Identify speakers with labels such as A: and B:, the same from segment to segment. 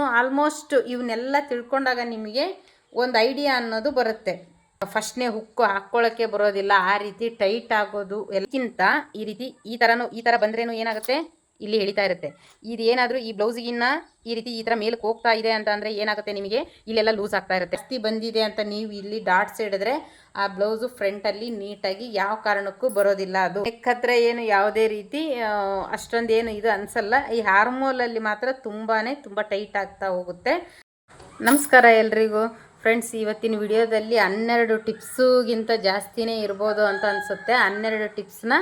A: Almost ಇವನ್ನೆಲ್ಲ ತಿಳ್ಕೊಂಡಾಗ ನಿಮಗೆ ಒಂದು ಐಡಿಯಾ ಅನ್ನೋದು ಬರುತ್ತೆ. ಫಸ್ಟ್ನೇ ಹುಕ್ಕು ಹಾಕ್ಕೊಳ್ಳೋಕ್ಕೆ ಬರೋದಿಲ್ಲ, ಆ ರೀತಿ ಟೈಟ್ ಆಗೋದು ಎಲ್ಲಕ್ಕಿಂತ ಈ ರೀತಿ ಈ ಥರನೂ ಈ ಥರ ಬಂದ್ರೇನು ಏನಾಗುತ್ತೆ? ಇಲ್ಲಿ ಎಳಿತಾ ಇರುತ್ತೆ. ಇದು ಏನಾದರೂ ಈ ಬ್ಲೌಸಿಗಿನ್ನ ಈ ರೀತಿ ಈ ಥರ ಮೇಲಕ್ಕೆ ಹೋಗ್ತಾ ಇದೆ ಅಂತ ಅಂದರೆ ಏನಾಗುತ್ತೆ ನಿಮಗೆ? ಇಲ್ಲೆಲ್ಲ ಲೂಸ್ ಆಗ್ತಾ ಇರುತ್ತೆ. ಜಾಸ್ತಿ ಬಂದಿದೆ ಅಂತ ನೀವು ಇಲ್ಲಿ ಡಾಟ್ಸ್ ಹಿಡಿದ್ರೆ ಆ ಬ್ಲೌಸು ಫ್ರಂಟಲ್ಲಿ ನೀಟಾಗಿ ಯಾವ ಕಾರಣಕ್ಕೂ ಬರೋದಿಲ್ಲ ಅದು. ಹತ್ರ ಏನು ಯಾವುದೇ ರೀತಿ ಅಷ್ಟೊಂದೇನು ಇದು ಅನಿಸಲ್ಲ. ಈ ಹಾರ್ಮೋಲಲ್ಲಿ ಮಾತ್ರ ತುಂಬಾ ತುಂಬ ಟೈಟ್ ಆಗ್ತಾ ಹೋಗುತ್ತೆ. ನಮಸ್ಕಾರ ಎಲ್ರಿಗೂ. ಫ್ರೆಂಡ್ಸ್ ಇವತ್ತಿನ ವಿಡಿಯೋದಲ್ಲಿ ಹನ್ನೆರಡು ಟಿಪ್ಸುಗಿಂತ ಜಾಸ್ತಿನೇ ಇರ್ಬೋದು ಅಂತ ಅನಿಸುತ್ತೆ. ಹನ್ನೆರಡು ಟಿಪ್ಸ್ನ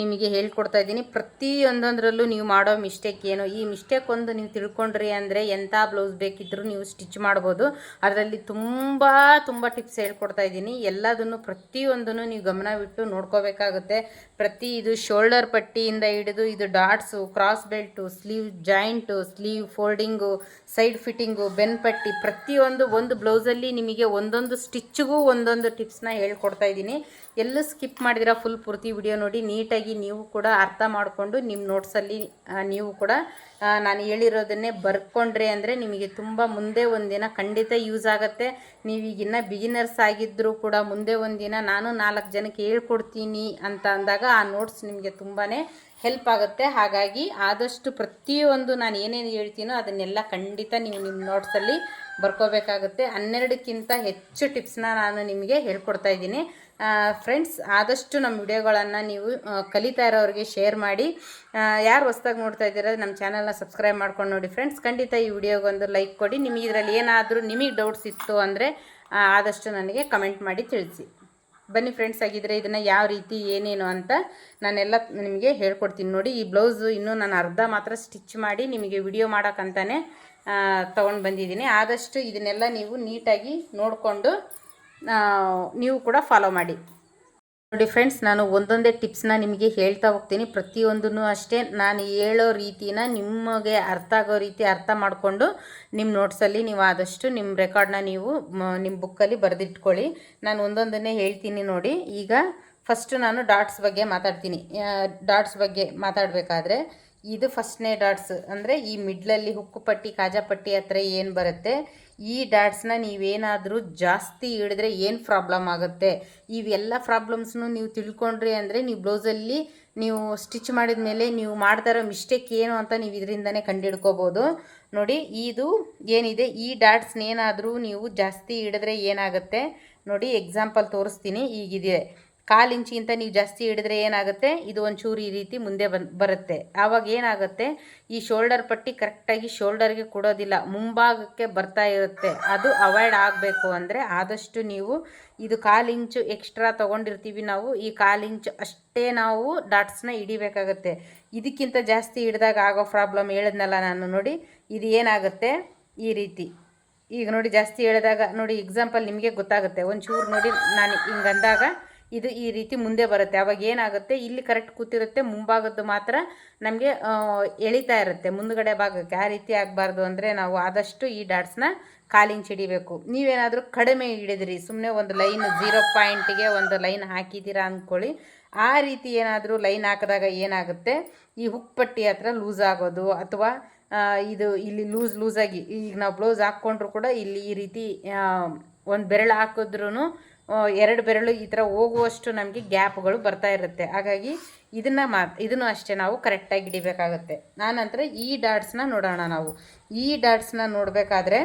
A: ನಿಮಗೆ ಹೇಳ್ಕೊಡ್ತಾ ಇದ್ದೀನಿ. ಪ್ರತಿಯೊಂದೊಂದರಲ್ಲೂ ನೀವು ಮಾಡೋ ಮಿಸ್ಟೇಕ್ ಏನು? ಈ ಮಿಸ್ಟೇಕ್ ಒಂದು ನೀವು ತಿಳ್ಕೊಂಡ್ರಿ ಅಂದರೆ ಎಂಥ ಬ್ಲೌಸ್ ಬೇಕಿದ್ದರೂ ನೀವು ಸ್ಟಿಚ್ ಮಾಡ್ಬೋದು. ಅದರಲ್ಲಿ ತುಂಬ ತುಂಬ ಟಿಪ್ಸ್ ಹೇಳ್ಕೊಡ್ತಾ ಇದ್ದೀನಿ. ಎಲ್ಲದನ್ನು ಪ್ರತಿಯೊಂದನ್ನು ನೀವು ಗಮನವಿಟ್ಟು ನೋಡ್ಕೋಬೇಕಾಗುತ್ತೆ. ಪ್ರತಿ ಇದು ಶೋಲ್ಡರ್ ಪಟ್ಟಿಯಿಂದ ಹಿಡಿದು ಇದು darts cross belt sleeve joint sleeve folding side fitting ಬೆನ್ ಪಟ್ಟಿ ಪ್ರತಿಯೊಂದು ಒಂದು ಬ್ಲೌಸಲ್ಲಿ ನಿಮಗೆ ಒಂದೊಂದು ಸ್ಟಿಚ್ಗೂ ಒಂದೊಂದು ಟಿಪ್ಸ್ನ ಹೇಳ್ಕೊಡ್ತಾ ಇದ್ದೀನಿ. ಎಲ್ಲೂ ಸ್ಕಿಪ್ ಮಾಡಿದಿರ ಫುಲ್ ಪೂರ್ತಿ ವಿಡಿಯೋ ನೋಡಿ. ನೀಟಾಗಿ ನೀವು ಕೂಡ ಅರ್ಥ ಮಾಡಿಕೊಂಡು ನಿಮ್ಮ ನೋಟ್ಸಲ್ಲಿ ನೀವು ಕೂಡ ನಾನು ಹೇಳಿರೋದನ್ನೇ ಬರ್ಕೊಂಡ್ರೆ ಅಂದರೆ ನಿಮಗೆ ತುಂಬ ಮುಂದೆ ಒಂದಿನ ಖಂಡಿತ ಯೂಸ್ ಆಗುತ್ತೆ. ನೀವೀಗಿನ್ನ ಬಿಗಿನರ್ಸ್ ಆಗಿದ್ದರೂ ಕೂಡ ಮುಂದೆ ಒಂದಿನ ನಾನು ನಾಲ್ಕು ಜನಕ್ಕೆ ಹೇಳ್ಕೊಡ್ತೀನಿ ಅಂತ ಅಂದಾಗ ಆ ನೋಟ್ಸ್ ನಿಮಗೆ ತುಂಬಾ ಹೆಲ್ಪ್ ಆಗುತ್ತೆ. ಹಾಗಾಗಿ ಆದಷ್ಟು ಪ್ರತಿಯೊಂದು ನಾನು ಏನೇನು ಹೇಳ್ತೀನೋ ಅದನ್ನೆಲ್ಲ ಖಂಡಿತ ನೀವು ನಿಮ್ಮ ನೋಟ್ಸಲ್ಲಿ ಬರ್ಕೋಬೇಕಾಗುತ್ತೆ. ಹನ್ನೆರಡಕ್ಕಿಂತ ಹೆಚ್ಚು ಟಿಪ್ಸ್ನ ನಾನು ನಿಮಗೆ ಹೇಳ್ಕೊಡ್ತಾ ಇದ್ದೀನಿ. ಫ್ರೆಂಡ್ಸ್, ಆದಷ್ಟು ನಮ್ಮ ವಿಡಿಯೋಗಳನ್ನು ನೀವು ಕಲಿತಾ ಇರೋರಿಗೆ ಶೇರ್ ಮಾಡಿ. ಯಾರು ಹೊಸ್ದಾಗಿ ನೋಡ್ತಾ ಇದ್ದೀರ, ನಮ್ಮ ಚಾನಲ್ನ ಸಬ್ಸ್ಕ್ರೈಬ್ ಮಾಡ್ಕೊಂಡು ನೋಡಿ ಫ್ರೆಂಡ್ಸ್. ಖಂಡಿತ ಈ ವಿಡಿಯೋಗೊಂದು ಲೈಕ್ ಕೊಡಿ. ನಿಮಗೆ ಇದರಲ್ಲಿ ಏನಾದರೂ ನಿಮಗೆ ಡೌಟ್ಸ್ ಇತ್ತು ಅಂದರೆ ಆದಷ್ಟು ನನಗೆ ಕಮೆಂಟ್ ಮಾಡಿ ತಿಳಿಸಿ. ಬನ್ನಿ ಫ್ರೆಂಡ್ಸ್ ಆಗಿದ್ದರೆ ಇದನ್ನು ಯಾವ ರೀತಿ, ಏನೇನು ಅಂತ ನಾನೆಲ್ಲ ನಿಮಗೆ ಹೇಳ್ಕೊಡ್ತೀನಿ ನೋಡಿ. ಈ ಬ್ಲೌಸು ಇನ್ನೂ ನಾನು ಅರ್ಧ ಮಾತ್ರ ಸ್ಟಿಚ್ ಮಾಡಿ ನಿಮಗೆ ವಿಡಿಯೋ ಮಾಡೋಕ್ಕಂತಾನೆ ತೊಗೊಂಡು ಬಂದಿದ್ದೀನಿ. ಆದಷ್ಟು ಇದನ್ನೆಲ್ಲ ನೀವು ನೀಟಾಗಿ ನೋಡಿಕೊಂಡು ನೀವು ಕೂಡ ಫಾಲೋ ಮಾಡಿ. ನೋಡಿ ಫ್ರೆಂಡ್ಸ್ ನಾನು ಒಂದೊಂದೇ ಟಿಪ್ಸ್ನ ನಿಮಗೆ ಹೇಳ್ತಾ ಹೋಗ್ತೀನಿ. ಪ್ರತಿಯೊಂದೂ ಅಷ್ಟೇ ನಾನು ಹೇಳೋ ರೀತಿನ ನಿಮಗೆ ಅರ್ಥ ಆಗೋ ರೀತಿ ಅರ್ಥ ಮಾಡಿಕೊಂಡು ನಿಮ್ಮ ನೋಟ್ಸಲ್ಲಿ ನೀವು ಆದಷ್ಟು ನಿಮ್ಮ ರೆಕಾರ್ಡ್ನ ನೀವು ನಿಮ್ಮ ಬುಕ್ಕಲ್ಲಿ ಬರೆದಿಟ್ಕೊಳ್ಳಿ. ನಾನು ಒಂದೊಂದನ್ನೇ ಹೇಳ್ತೀನಿ ನೋಡಿ. ಈಗ ಫಸ್ಟು ನಾನು ಡಾಟ್ಸ್ ಬಗ್ಗೆ ಮಾತಾಡ್ತೀನಿ. ಡಾಟ್ಸ್ ಬಗ್ಗೆ ಮಾತಾಡಬೇಕಾದ್ರೆ ಇದು ಫಸ್ಟ್ನೇ ಡಾಟ್ಸ್ ಅಂದರೆ ಈ ಮಿಡ್ಲಲ್ಲಿ ಹುಕ್ಕು ಪಟ್ಟಿ, ಕಾಜಾ ಪಟ್ಟಿ ಹತ್ರ ಏನು ಬರುತ್ತೆ, ಈ ಡಾಟ್ಸ್ನ ನೀವೇನಾದರೂ ಜಾಸ್ತಿ ಹಿಡಿದ್ರೆ ಏನು ಪ್ರಾಬ್ಲಮ್ ಆಗುತ್ತೆ? ಇವೆಲ್ಲ ಪ್ರಾಬ್ಲಮ್ಸ್ನು ನೀವು ತಿಳ್ಕೊಂಡ್ರಿ ಅಂದರೆ ನೀವು ಬ್ಲೌಸಲ್ಲಿ ನೀವು ಸ್ಟಿಚ್ ಮಾಡಿದ ಮೇಲೆ ನೀವು ಮಾಡ್ತಾ ಇರೋ ಮಿಸ್ಟೇಕ್ ಏನು ಅಂತ ನೀವು ಇದರಿಂದನೇ ಕಂಡುಹಿಡ್ಕೋಬೋದು. ನೋಡಿ, ಇದು ಏನಿದೆ, ಈ ಡಾಟ್ಸ್ನೇನಾದರೂ ನೀವು ಜಾಸ್ತಿ ಹಿಡಿದ್ರೆ ಏನಾಗುತ್ತೆ? ನೋಡಿ ಎಕ್ಸಾಂಪಲ್ ತೋರಿಸ್ತೀನಿ ಈಗಿದೆ ಕಾಲು ಇಂಚಿಗಿಂತ ನೀವು ಜಾಸ್ತಿ ಹಿಡಿದ್ರೆ ಏನಾಗುತ್ತೆ? ಇದು ಒಂಚೂರು ಈ ರೀತಿ ಮುಂದೆ ಬನ್, ಬರುತ್ತೆ. ಆವಾಗ ಏನಾಗುತ್ತೆ? ಈ ಶೋಲ್ಡರ್ ಪಟ್ಟಿ ಕರೆಕ್ಟಾಗಿ ಶೋಲ್ಡರ್ಗೆ ಕೊಡೋದಿಲ್ಲ. ಮುಂಭಾಗಕ್ಕೆ ಬರ್ತಾ ಇರುತ್ತೆ. ಅದು ಅವಾಯ್ಡ್ ಆಗಬೇಕು ಅಂದರೆ ಆದಷ್ಟು ನೀವು ಇದು ಕಾಲು ಇಂಚು ಎಕ್ಸ್ಟ್ರಾ ತೊಗೊಂಡಿರ್ತೀವಿ ನಾವು, ಈ ಕಾಲು ಇಂಚು ಅಷ್ಟೇ ನಾವು ಡಾಟ್ಸ್ನ ಹಿಡಿಬೇಕಾಗತ್ತೆ. ಇದಕ್ಕಿಂತ ಜಾಸ್ತಿ ಹಿಡಿದಾಗ ಆಗೋ ಪ್ರಾಬ್ಲಮ್ ಹೇಳಿದ್ನಲ್ಲ ನಾನು ನೋಡಿ. ಇದು ಏನಾಗುತ್ತೆ? ಈ ರೀತಿ. ಈಗ ನೋಡಿ ಜಾಸ್ತಿ ಹೇಳಿದಾಗ ನೋಡಿ ಎಕ್ಸಾಂಪಲ್ ನಿಮಗೆ ಗೊತ್ತಾಗುತ್ತೆ. ಒಂಚೂರು ನೋಡಿ ನಾನು ಹಿಂಗೆ ಅಂದಾಗ ಇದು ಈ ರೀತಿ ಮುಂದೆ ಬರುತ್ತೆ. ಅವಾಗ ಏನಾಗುತ್ತೆ? ಇಲ್ಲಿ ಕರೆಕ್ಟ್ ಕೂತಿರುತ್ತೆ. ಮುಂಭಾಗದ್ದು ಮಾತ್ರ ನಮಗೆ ಎಳಿತಾ ಇರುತ್ತೆ. ಮುಂದ್ಗಡೆ ಭಾಗಕ್ಕೆ. ಆ ರೀತಿ ಆಗಬಾರ್ದು ಅಂದರೆ ನಾವು ಆದಷ್ಟು ಈ ಡಾಟ್ಸ್ನ ಕಾಲಿಂಚ್ ಹಿಡಿಬೇಕು ನೀವೇನಾದರೂ ಕಡಿಮೆ ಹಿಡಿದ್ರಿ. ಸುಮ್ಮನೆ ಒಂದು ಲೈನ್ ಜೀರೋ ಪಾಯಿಂಟಿಗೆ ಒಂದು ಲೈನ್ ಹಾಕಿದ್ದೀರಾ ಅಂದ್ಕೊಳ್ಳಿ. ಆ ರೀತಿ ಏನಾದರೂ ಲೈನ್ ಹಾಕಿದಾಗ ಏನಾಗುತ್ತೆ? ಈ ಹುಕ್ಪಟ್ಟಿ ಹತ್ರ ಲೂಸ್ ಆಗೋದು ಅಥವಾ ಇದು ಇಲ್ಲಿ ಲೂಸ್ ಲೂಸಾಗಿ ಈಗ ನಾವು ಬ್ಲೌಸ್ ಹಾಕ್ಕೊಂಡ್ರು ಕೂಡ ಇಲ್ಲಿ ಈ ರೀತಿ ಒಂದು ಬೆರಳು ಹಾಕಿದ್ರೂ ಎರಡು ಬೆರಳು ಈ ಥರ ಹೋಗುವಷ್ಟು ನಮಗೆ ಗ್ಯಾಪ್ಗಳು ಬರ್ತಾ ಇರುತ್ತೆ. ಹಾಗಾಗಿ ಇದನ್ನು ಮಾ, ಇದನ್ನು ಅಷ್ಟೇ ನಾವು ಕರೆಕ್ಟಾಗಿ ಹಿಡಿಬೇಕಾಗುತ್ತೆ. ಆನಂತರ ಈ ಡಾಟ್ಸ್ನ ನೋಡೋಣ ನಾವು. ಈ ಡಾಟ್ಸ್ನ ನೋಡಬೇಕಾದ್ರೆ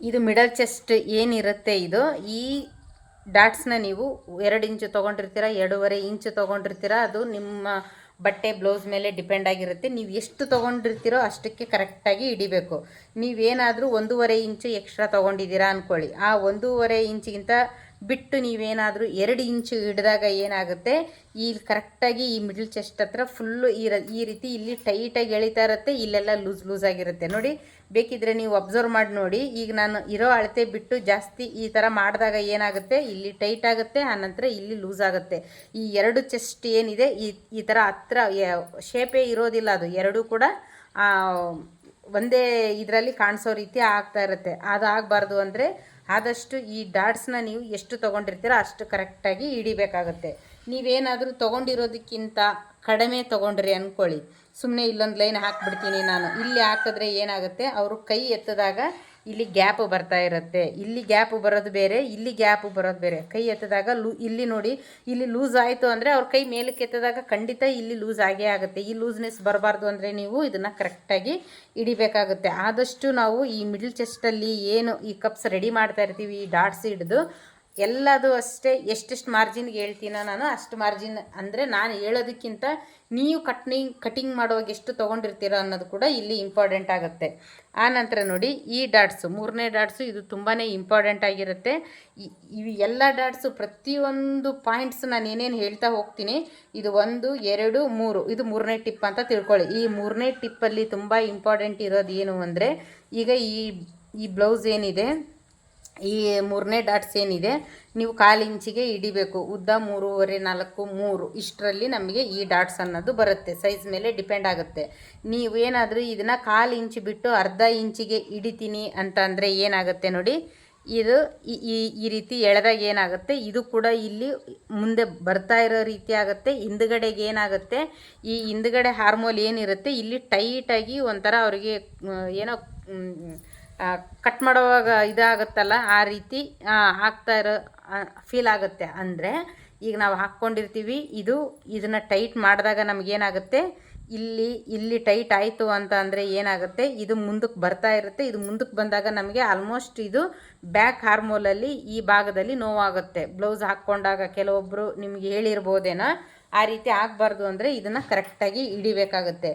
A: ಇದು ಮಿಡಲ್ ಚೆಸ್ಟ್ ಏನಿರುತ್ತೆ ಇದು? ಈ ಡಾಟ್ಸ್ನ ನೀವು ಎರಡು ಇಂಚು ತೊಗೊಂಡಿರ್ತೀರ, ಎರಡೂವರೆ ಇಂಚು ತೊಗೊಂಡಿರ್ತೀರ, ಅದು ನಿಮ್ಮ ಬಟ್ಟೆ, ಬ್ಲೌಸ್ ಮೇಲೆ ಡಿಪೆಂಡ್ ಆಗಿರುತ್ತೆ. ನೀವು ಎಷ್ಟು ತೊಗೊಂಡಿರ್ತೀರೋ ಅಷ್ಟಕ್ಕೆ ಕರೆಕ್ಟಾಗಿ ಹಿಡಿಬೇಕು. ನೀವೇನಾದರೂ ಒಂದೂವರೆ ಇಂಚು ಎಕ್ಸ್ಟ್ರಾ ತೊಗೊಂಡಿದ್ದೀರಾ ಅಂದ್ಕೊಳ್ಳಿ ಆ ಒಂದೂವರೆ ಇಂಚಿಗಿಂತ ಬಿಟ್ಟು ನೀವೇನಾದರೂ ಎರಡು ಇಂಚು ಹಿಡಿದಾಗ ಏನಾಗುತ್ತೆ? ಈ ಕರೆಕ್ಟಾಗಿ ಈ ಮಿಡ್ಲ್ ಚೆಸ್ಟ್ ಹತ್ರ ಫುಲ್ಲು ಈ ಈ ರೀತಿ ಇಲ್ಲಿ ಟೈಟಾಗಿ ಎಳಿತಾ ಇರುತ್ತೆ, ಇಲ್ಲೆಲ್ಲ ಲೂಸ್ ಲೂಸ್ ಆಗಿರುತ್ತೆ. ನೋಡಿ, ಬೇಕಿದ್ರೆ ನೀವು ಅಬ್ಸರ್ವ್ ಮಾಡಿ ನೋಡಿ. ಈಗ ನಾನು ಇರೋ ಅಳತೆ ಬಿಟ್ಟು ಜಾಸ್ತಿ ಈ ಥರ ಮಾಡಿದಾಗ ಏನಾಗುತ್ತೆ? ಇಲ್ಲಿ ಟೈಟ್ ಆಗುತ್ತೆ ಆನಂತರ ಇಲ್ಲಿ ಲೂಸ್ ಆಗುತ್ತೆ. ಈ ಎರಡು ಚೆಸ್ಟ್ ಏನಿದೆ, ಈ ಈ ಥರ ಹತ್ರ ಶೇಪೇ ಇರೋದಿಲ್ಲ ಅದು. ಎರಡೂ ಕೂಡ ಒಂದೇ ಇದರಲ್ಲಿ ಕಾಣಿಸೋ ರೀತಿ ಆಗ್ತಾ ಇರುತ್ತೆ. ಅದು ಆಗಬಾರ್ದು ಅಂದರೆ ಆದಷ್ಟು ಈ ಡಾಟ್ಸ್ನ ನೀವು ಎಷ್ಟು ತೊಗೊಂಡಿರ್ತೀರೋ ಅಷ್ಟು ಕರೆಕ್ಟಾಗಿ ಹಿಡಿಬೇಕಾಗುತ್ತೆ. ನೀವೇನಾದರೂ ತೊಗೊಂಡಿರೋದಕ್ಕಿಂತ ಕಡಿಮೆ ತೊಗೊಂಡ್ರಿ ಅಂದ್ಕೊಳ್ಳಿ ಸುಮ್ಮನೆ ಇಲ್ಲೊಂದು ಲೈನ್ ಹಾಕ್ಬಿಡ್ತೀನಿ ನಾನು. ಇಲ್ಲಿ ಹಾಕಿದ್ರೆ ಏನಾಗುತ್ತೆ? ಅವರು ಕೈ ಎತ್ತದಾಗ ಇಲ್ಲಿ ಗ್ಯಾಪ್ ಬರ್ತಾ ಇರುತ್ತೆ. ಇಲ್ಲಿ ಗ್ಯಾಪ್ ಬರೋದು ಬೇರೆ, ಇಲ್ಲಿ ಗ್ಯಾಪ್ ಬರೋದು ಬೇರೆ. ಕೈ ಎತ್ತದಾಗ ಲೂ, ಇಲ್ಲಿ ನೋಡಿ, ಇಲ್ಲಿ ಲೂಸ್ ಆಯಿತು ಅಂದರೆ ಅವ್ರ ಕೈ ಮೇಲಕ್ಕೆ ಎತ್ತದಾಗ ಖಂಡಿತ ಇಲ್ಲಿ ಲೂಸ್ ಆಗೇ ಆಗುತ್ತೆ. ಈ ಲೂಸ್ನೆಸ್ ಬರಬಾರ್ದು ಅಂದರೆ ನೀವು ಇದನ್ನು ಕರೆಕ್ಟಾಗಿ ಹಿಡಿಬೇಕಾಗುತ್ತೆ. ಆದಷ್ಟು ನಾವು ಈ ಮಿಡ್ಲ್ ಚೆಸ್ಟಲ್ಲಿ ಏನು ಈ ಕಪ್ಸ್ ರೆಡಿ ಮಾಡ್ತಾ ಇರ್ತೀವಿ, ಈ ಡಾಟ್ಸ್ ಹಿಡಿದು, ಎಲ್ಲದು ಅಷ್ಟೇ ಎಷ್ಟೆಷ್ಟು ಮಾರ್ಜಿನ್ಗೆ ಹೇಳ್ತೀನೋ ನಾನು ಅಷ್ಟು ಮಾರ್ಜಿನ್ ಅಂದರೆ ನಾನು ಹೇಳೋದಕ್ಕಿಂತ ನೀವು ಕಟ್ನಿಂಗ್ ಕಟಿಂಗ್ ಮಾಡುವಾಗ ಎಷ್ಟು ತೊಗೊಂಡಿರ್ತೀರೋ ಅನ್ನೋದು ಕೂಡ ಇಲ್ಲಿ ಇಂಪಾರ್ಟೆಂಟ್ ಆಗುತ್ತೆ. ಆ ನಂತರ ನೋಡಿ ಈ ಡಾಟ್ಸು, ಮೂರನೇ ಡಾಟ್ಸು ಇದು ತುಂಬಾ ಇಂಪಾರ್ಟೆಂಟ್ ಆಗಿರುತ್ತೆ. ಇವು ಎಲ್ಲ ಡಾಟ್ಸು ಪ್ರತಿಯೊಂದು ಪಾಯಿಂಟ್ಸ್ ನಾನು ಏನೇನು ಹೇಳ್ತಾ ಹೋಗ್ತೀನಿ, ಇದು ಒಂದು, ಎರಡು, ಮೂರು, ಇದು ಮೂರನೇ ಟಿಪ್ ಅಂತ ತಿಳ್ಕೊಳ್ಳಿ. ಈ ಮೂರನೇ ಟಿಪ್ಪಲ್ಲಿ ತುಂಬ ಇಂಪಾರ್ಟೆಂಟ್ ಇರೋದು ಏನು ಅಂದರೆ, ಈಗ ಈ ಈ ಬ್ಲೌಸ್ ಏನಿದೆ ಈ ಮೂರನೇ ಡಾಟ್ಸ್ ಏನಿದೆ, ನೀವು ಕಾಲು ಇಂಚಿಗೆ ಹಿಡಿಬೇಕು. ಉದ್ದ ಮೂರುವರೆ ನಾಲ್ಕು ಮೂರು. ಇಷ್ಟರಲ್ಲಿ ನಮಗೆ ಈ ಡಾಟ್ಸ್ ಅನ್ನೋದು ಬರುತ್ತೆ. ಸೈಜ್ ಮೇಲೆ ಡಿಪೆಂಡ್ ಆಗುತ್ತೆ. ನೀವು ಏನಾದರೂ ಇದನ್ನು ಕಾಲು ಇಂಚು ಬಿಟ್ಟು ಅರ್ಧ ಇಂಚಿಗೆ ಹಿಡಿತೀನಿ ಅಂತ ಅಂದರೆ ಏನಾಗುತ್ತೆ ನೋಡಿ, ಇದು ಈ, ಈ- ರೀತಿ ಎಳೆದಾಗ ಏನಾಗುತ್ತೆ, ಇದು ಕೂಡ ಇಲ್ಲಿ ಮುಂದೆ ಬರ್ತಾ ಇರೋ ರೀತಿ ಆಗುತ್ತೆ. ಹಿಂದುಗಡೆಗೆ ಏನಾಗುತ್ತೆ, ಈ ಹಿಂದುಗಡೆ ಹಾರ್ಮೋಲ್ ಏನಿರುತ್ತೆ, ಇಲ್ಲಿ ಟೈಟಾಗಿ ಒಂಥರ ಅವರಿಗೆ ಏನೋ ಕಟ್ ಮಾಡುವಾಗ ಇದಾಗುತ್ತಲ್ಲ, ಆ ರೀತಿ ಹಾಕ್ತಾ ಇರೋ ಫೀಲ್ ಆಗುತ್ತೆ. ಅಂದರೆ, ಈಗ ನಾವು ಹಾಕ್ಕೊಂಡಿರ್ತೀವಿ, ಇದು, ಇದನ್ನು ಟೈಟ್ ಮಾಡಿದಾಗ ನಮಗೇನಾಗುತ್ತೆ, ಇಲ್ಲಿ ಇಲ್ಲಿ ಟೈಟ್ ಆಯಿತು ಅಂತ ಅಂದರೆ ಏನಾಗುತ್ತೆ, ಇದು ಮುಂದಕ್ಕೆ ಬರ್ತಾ ಇರುತ್ತೆ, ಇದು ಮುಂದಕ್ಕೆ ಬಂದಾಗ ನಮಗೆ ಆಲ್ಮೋಸ್ಟ್ ಇದು ಬ್ಯಾಕ್ ಹಾರ್ಮೋಲಲ್ಲಿ ಈ ಭಾಗದಲ್ಲಿ ನೋವಾಗುತ್ತೆ. ಬ್ಲೌಸ್ ಹಾಕ್ಕೊಂಡಾಗ ಕೆಲವೊಬ್ಬರು ನಿಮಗೆ ಹೇಳಿರ್ಬೋದೇನೋ, ಆ ರೀತಿ ಆಗಬಾರ್ದು ಅಂದರೆ ಇದನ್ನು ಕರೆಕ್ಟಾಗಿ ಹಿಡಿಬೇಕಾಗುತ್ತೆ.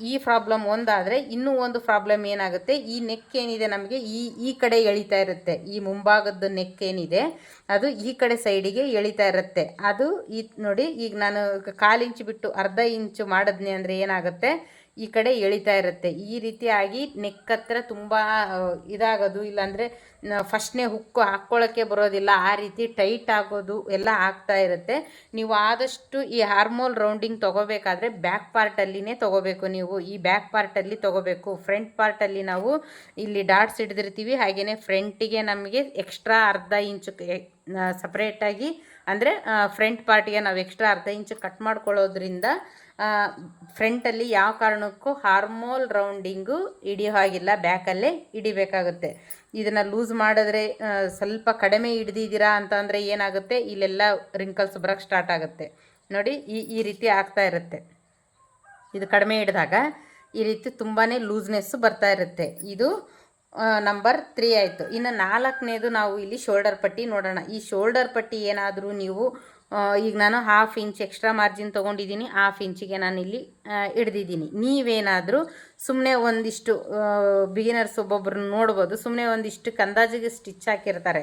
A: ಈ ಪ್ರಾಬ್ಲಮ್ ಒಂದಾದರೆ ಇನ್ನೂ ಒಂದು ಪ್ರಾಬ್ಲಮ್ ಏನಾಗುತ್ತೆ? ಈ ನೆಕ್ ಏನಿದೆ ನಮಗೆ, ಈ ಈ ಕಡೆ ಎಳಿತಾ ಇರುತ್ತೆ. ಈ ಮುಂಭಾಗದ ನೆಕ್ ಏನಿದೆ ಅದು ಈ ಕಡೆ ಸೈಡಿಗೆ ಎಳಿತಾ ಇರುತ್ತೆ. ಅದು ಈ, ನೋಡಿ, ಈಗ ನಾನು ಕಾಲು ಇಂಚು ಬಿಟ್ಟು ಅರ್ಧ ಇಂಚು ಮಾಡಿದ್ನಿ ಅಂದರೆ ಏನಾಗುತ್ತೆ? ಈ ಕಡೆ ಎಳಿತಾ ಇರುತ್ತೆ. ಈ ರೀತಿಯಾಗಿ ನೆಕ್ ಹತ್ರ ತುಂಬ ಇದಾಗೋದು, ಇಲ್ಲಾಂದರೆ ಫಸ್ಟ್ನೇ ಹುಕ್ಕು ಹಾಕ್ಕೊಳ್ಳೋಕ್ಕೆ ಬರೋದಿಲ್ಲ. ಆ ರೀತಿ ಟೈಟ್ ಆಗೋದು ಎಲ್ಲ ಆಗ್ತಾ ಇರುತ್ತೆ. ನೀವು ಆದಷ್ಟು ಈ ಹಾರ್ಮೋಲ್ ರೌಂಡಿಂಗ್ ತೊಗೋಬೇಕಾದ್ರೆ ಬ್ಯಾಕ್ ಪಾರ್ಟಲ್ಲಿನೇ ತೊಗೋಬೇಕು ನೀವು. ಈ ಬ್ಯಾಕ್ ಪಾರ್ಟಲ್ಲಿ ತೊಗೋಬೇಕು. ಫ್ರಂಟ್ ಪಾರ್ಟಲ್ಲಿ ನಾವು ಇಲ್ಲಿ ಡಾಟ್ಸ್ ಹಿಡಿದಿರ್ತೀವಿ. ಹಾಗೆಯೇ ಫ್ರಂಟಿಗೆ ನಮಗೆ ಎಕ್ಸ್ಟ್ರಾ ಅರ್ಧ ಇಂಚು ಸಪ್ರೇಟಾಗಿ, ಅಂದರೆ ಫ್ರಂಟ್ ಪಾರ್ಟಿಗೆ ನಾವು ಎಕ್ಸ್ಟ್ರಾ ಅರ್ಧ ಇಂಚು ಕಟ್ ಮಾಡ್ಕೊಳ್ಳೋದ್ರಿಂದ ಫ್ರಂಟಲ್ಲಿ ಯಾವ ಕಾರಣಕ್ಕೂ ಹಾರ್ಮೋಲ್ ರೌಂಡಿಂಗು ಹಿಡಿಯೋ ಹಾಗಿಲ್ಲ, ಬ್ಯಾಕಲ್ಲೇ ಹಿಡಿಬೇಕಾಗುತ್ತೆ. ಇದನ್ನು ಲೂಸ್ ಮಾಡಿದ್ರೆ ಸ್ವಲ್ಪ ಕಡಿಮೆ ಹಿಡ್ದಿದ್ದೀರಾ ಅಂತಂದರೆ ಏನಾಗುತ್ತೆ? ಇಲ್ಲೆಲ್ಲ ರಿಂಕಲ್ಸ್ ಬರೋಕ್ಕೆ ಸ್ಟಾರ್ಟ್ ಆಗುತ್ತೆ. ನೋಡಿ, ಈ ಈ ರೀತಿ ಆಗ್ತಾ ಇರುತ್ತೆ. ಇದು ಕಡಿಮೆ ಹಿಡಿದಾಗ ಈ ರೀತಿ ತುಂಬಾ ಲೂಸ್ನೆಸ್ಸು ಬರ್ತಾ ಇರುತ್ತೆ. ಇದು ನಂಬರ್ ತ್ರೀ ಆಯಿತು. ಇನ್ನು ನಾಲ್ಕನೇದು ನಾವು ಇಲ್ಲಿ ಶೋಲ್ಡರ್ ಪಟ್ಟಿ ನೋಡೋಣ. ಈ ಶೋಲ್ಡರ್ ಪಟ್ಟಿ ಏನಾದರೂ ನೀವು ಈಗ ನಾನು ಹಾಫ್ ಇಂಚ್ ಎಕ್ಸ್ಟ್ರಾ ಮಾರ್ಜಿನ್ ತೊಗೊಂಡಿದ್ದೀನಿ ಹಾಫ್ ಇಂಚಿಗೆ ನಾನು ಇಲ್ಲಿ ಹಿಡ್ದಿದ್ದೀನಿ. ನೀವೇನಾದರೂ ಸುಮ್ಮನೆ ಒಂದಿಷ್ಟು ಬಿಗಿನರ್ಸ್ ಒಬ್ಬೊಬ್ರನ್ನ ನೋಡ್ಬೋದು ಸುಮ್ಮನೆ ಒಂದಿಷ್ಟು ಕಂದಾಜಿಗೆ ಸ್ಟಿಚ್ ಹಾಕಿರ್ತಾರೆ.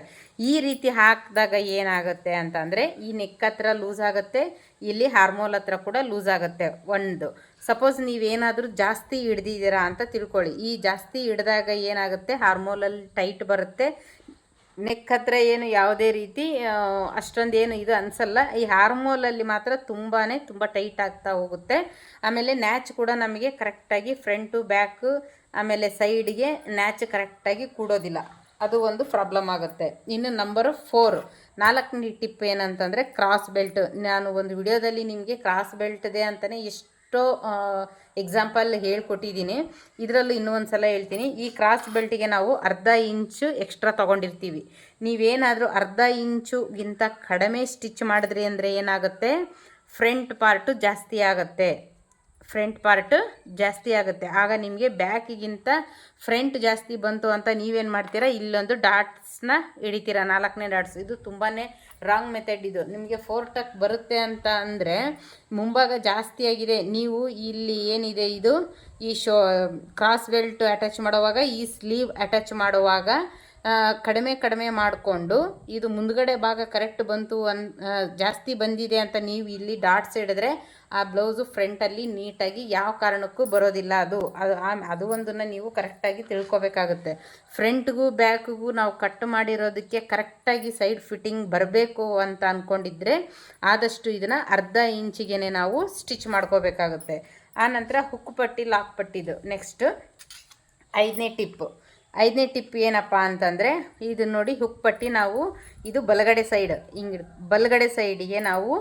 A: ಈ ರೀತಿ ಹಾಕಿದಾಗ ಏನಾಗುತ್ತೆ ಅಂತಂದರೆ, ಈ ನೆಕ್ ಹತ್ರ ಲೂಸ್ ಆಗುತ್ತೆ, ಇಲ್ಲಿ ಹಾರ್ಮೋಲ್ ಹತ್ರ ಕೂಡ ಲೂಸ್ ಆಗುತ್ತೆ, ಒಂದು. ಸಪೋಸ್ ನೀವೇನಾದರೂ ಜಾಸ್ತಿ ಹಿಡ್ದಿದ್ದೀರಾ ಅಂತ ತಿಳ್ಕೊಳ್ಳಿ. ಈ ಜಾಸ್ತಿ ಹಿಡ್ದಾಗ ಏನಾಗುತ್ತೆ ಹಾರ್ಮೋಲಲ್ಲಿ ಟೈಟ್ ಬರುತ್ತೆ ನೆಕ್ ಹತ್ರ ಏನು ಯಾವುದೇ ರೀತಿ ಅಷ್ಟೊಂದು ಏನು ಇದು ಅನ್ಸಲ್ಲ. ಈ ಹಾರ್ಮೋಲಲ್ಲಿ ಮಾತ್ರ ತುಂಬಾ ತುಂಬ ಟೈಟ್ ಆಗ್ತಾ ಹೋಗುತ್ತೆ. ಆಮೇಲೆ ನ್ಯಾಚ್ ಕೂಡ ನಮಗೆ ಕರೆಕ್ಟಾಗಿ ಫ್ರಂಟು, ಬ್ಯಾಕು, ಆಮೇಲೆ ಸೈಡ್ಗೆ ನ್ಯಾಚ್ ಕರೆಕ್ಟಾಗಿ ಕೂಡೋದಿಲ್ಲ. ಅದು ಒಂದು ಪ್ರಾಬ್ಲಮ್ ಆಗುತ್ತೆ. ಇನ್ನು ನಂಬರ್ ಫೋರ್, ನಾಲ್ಕನೇ ಟಿಪ್ ಏನಂತಂದರೆ, ಕ್ರಾಸ್ ಬೆಲ್ಟ್. ನಾನು ಒಂದು ವಿಡಿಯೋದಲ್ಲಿ ನಿಮಗೆ ಕ್ರಾಸ್ ಬೆಲ್ಟ್ದೆ ಅಂತಲೇ ಎಷ್ಟೋ ಎಕ್ಸಾಂಪಲ್ ಹೇಳ್ಕೊಟ್ಟಿದ್ದೀನಿ. ಇದರಲ್ಲೂ ಇನ್ನೂ ಒಂದು ಸಲ ಹೇಳ್ತೀನಿ. ಈ ಕ್ರಾಸ್ ಬೆಲ್ಟಿಗೆ ನಾವು ಅರ್ಧ ಇಂಚು ಎಕ್ಸ್ಟ್ರಾ ತೊಗೊಂಡಿರ್ತೀವಿ. ನೀವೇನಾದರೂ ಅರ್ಧ ಇಂಚುಗಿಂತ ಕಡಿಮೆ ಸ್ಟಿಚ್ ಮಾಡಿದ್ರಿ ಅಂದರೆ ಏನಾಗುತ್ತೆ? ಫ್ರಂಟ್ ಪಾರ್ಟು ಜಾಸ್ತಿ ಆಗುತ್ತೆ. ಫ್ರಂಟ್ ಪಾರ್ಟ್ ಜಾಸ್ತಿ ಆಗುತ್ತೆ. ಆಗ ನಿಮಗೆ ಬ್ಯಾಕಿಗಿಂತ ಫ್ರಂಟ್ ಜಾಸ್ತಿ ಬಂತು ಅಂತ ನೀವೇನು ಮಾಡ್ತೀರಾ? ಇಲ್ಲೊಂದು ಡಾಟ್ಸ್ನ ಹಿಡಿತೀರಾ? ನಾಲ್ಕನೇ ಡಾಟ್ಸ್ ಇದು ತುಂಬಾ ರಾಂಗ್ ಮೆಥಡ್ ಇದು. ನಿಮಗೆ ಫೋರ್ ಟಕ್ ಬರುತ್ತೆ ಅಂತ ಅಂದರೆ ಮುಂಭಾಗ ಜಾಸ್ತಿ ಆಗಿದೆ. ನೀವು ಇಲ್ಲಿ ಏನಿದೆ ಇದು? ಈ ಶೋ ಕ್ರಾಸ್ ಬೆಲ್ಟ್ ಅಟ್ಯಾಚ್ ಮಾಡುವಾಗ ಈ ಸ್ಲೀವ್ ಅಟ್ಯಾಚ್ ಮಾಡುವಾಗ ಕಡಿಮೆ ಕಡಿಮೆ ಮಾಡಿಕೊಂಡು ಇದು ಮುಂದಗಡೆ ಭಾಗ ಕರೆಕ್ಟ್ ಬಂತು ಅನ್ ಜಾಸ್ತಿ ಬಂದಿದೆ ಅಂತ ನೀವು ಇಲ್ಲಿ ಡಾಟ್ಸ್ ಹಿಡಿದ್ರೆ ಆ ಬ್ಲೌಸು ಫ್ರಂಟಲ್ಲಿ ನೀಟಾಗಿ ಯಾವ ಕಾರಣಕ್ಕೂ ಬರೋದಿಲ್ಲ ಅದು. ಅದು, ಆ- ಅದು ಒಂದನ್ನು ನೀವು ಕರೆಕ್ಟಾಗಿ ತಿಳ್ಕೊಬೇಕಾಗುತ್ತೆ. ಫ್ರಂಟ್ಗೂ ಬ್ಯಾಕ್ಗೂ ನಾವು ಕಟ್ ಮಾಡಿರೋದಕ್ಕೆ ಕರೆಕ್ಟಾಗಿ ಸೈಡ್ ಫಿಟ್ಟಿಂಗ್ ಬರಬೇಕು ಅಂತ ಅಂದ್ಕೊಂಡಿದ್ರೆ ಆದಷ್ಟು ಇದನ್ನು ಅರ್ಧ ಇಂಚಿಗೆ ನಾವು ಸ್ಟಿಚ್ ಮಾಡ್ಕೋಬೇಕಾಗುತ್ತೆ. ಆನಂತರ ಹುಕ್ ಪಟ್ಟಿ ಲಾಕ್ ಪಟ್ಟಿದು. ನೆಕ್ಸ್ಟ್ ಐದನೇ ಟಿಪ್ಪು ಐದನೇ ಟಿಪ್ ಏನಪ್ಪ ಅಂತಂದರೆ, ಇದು ನೋಡಿ ಹುಕ್ ಪಟ್ಟಿ ನಾವು ಇದು ಬಲಗಡೆ ಸೈಡ್ ಹಿಂಗೆ ಬಲಗಡೆ ಸೈಡಿಗೆ ನಾವು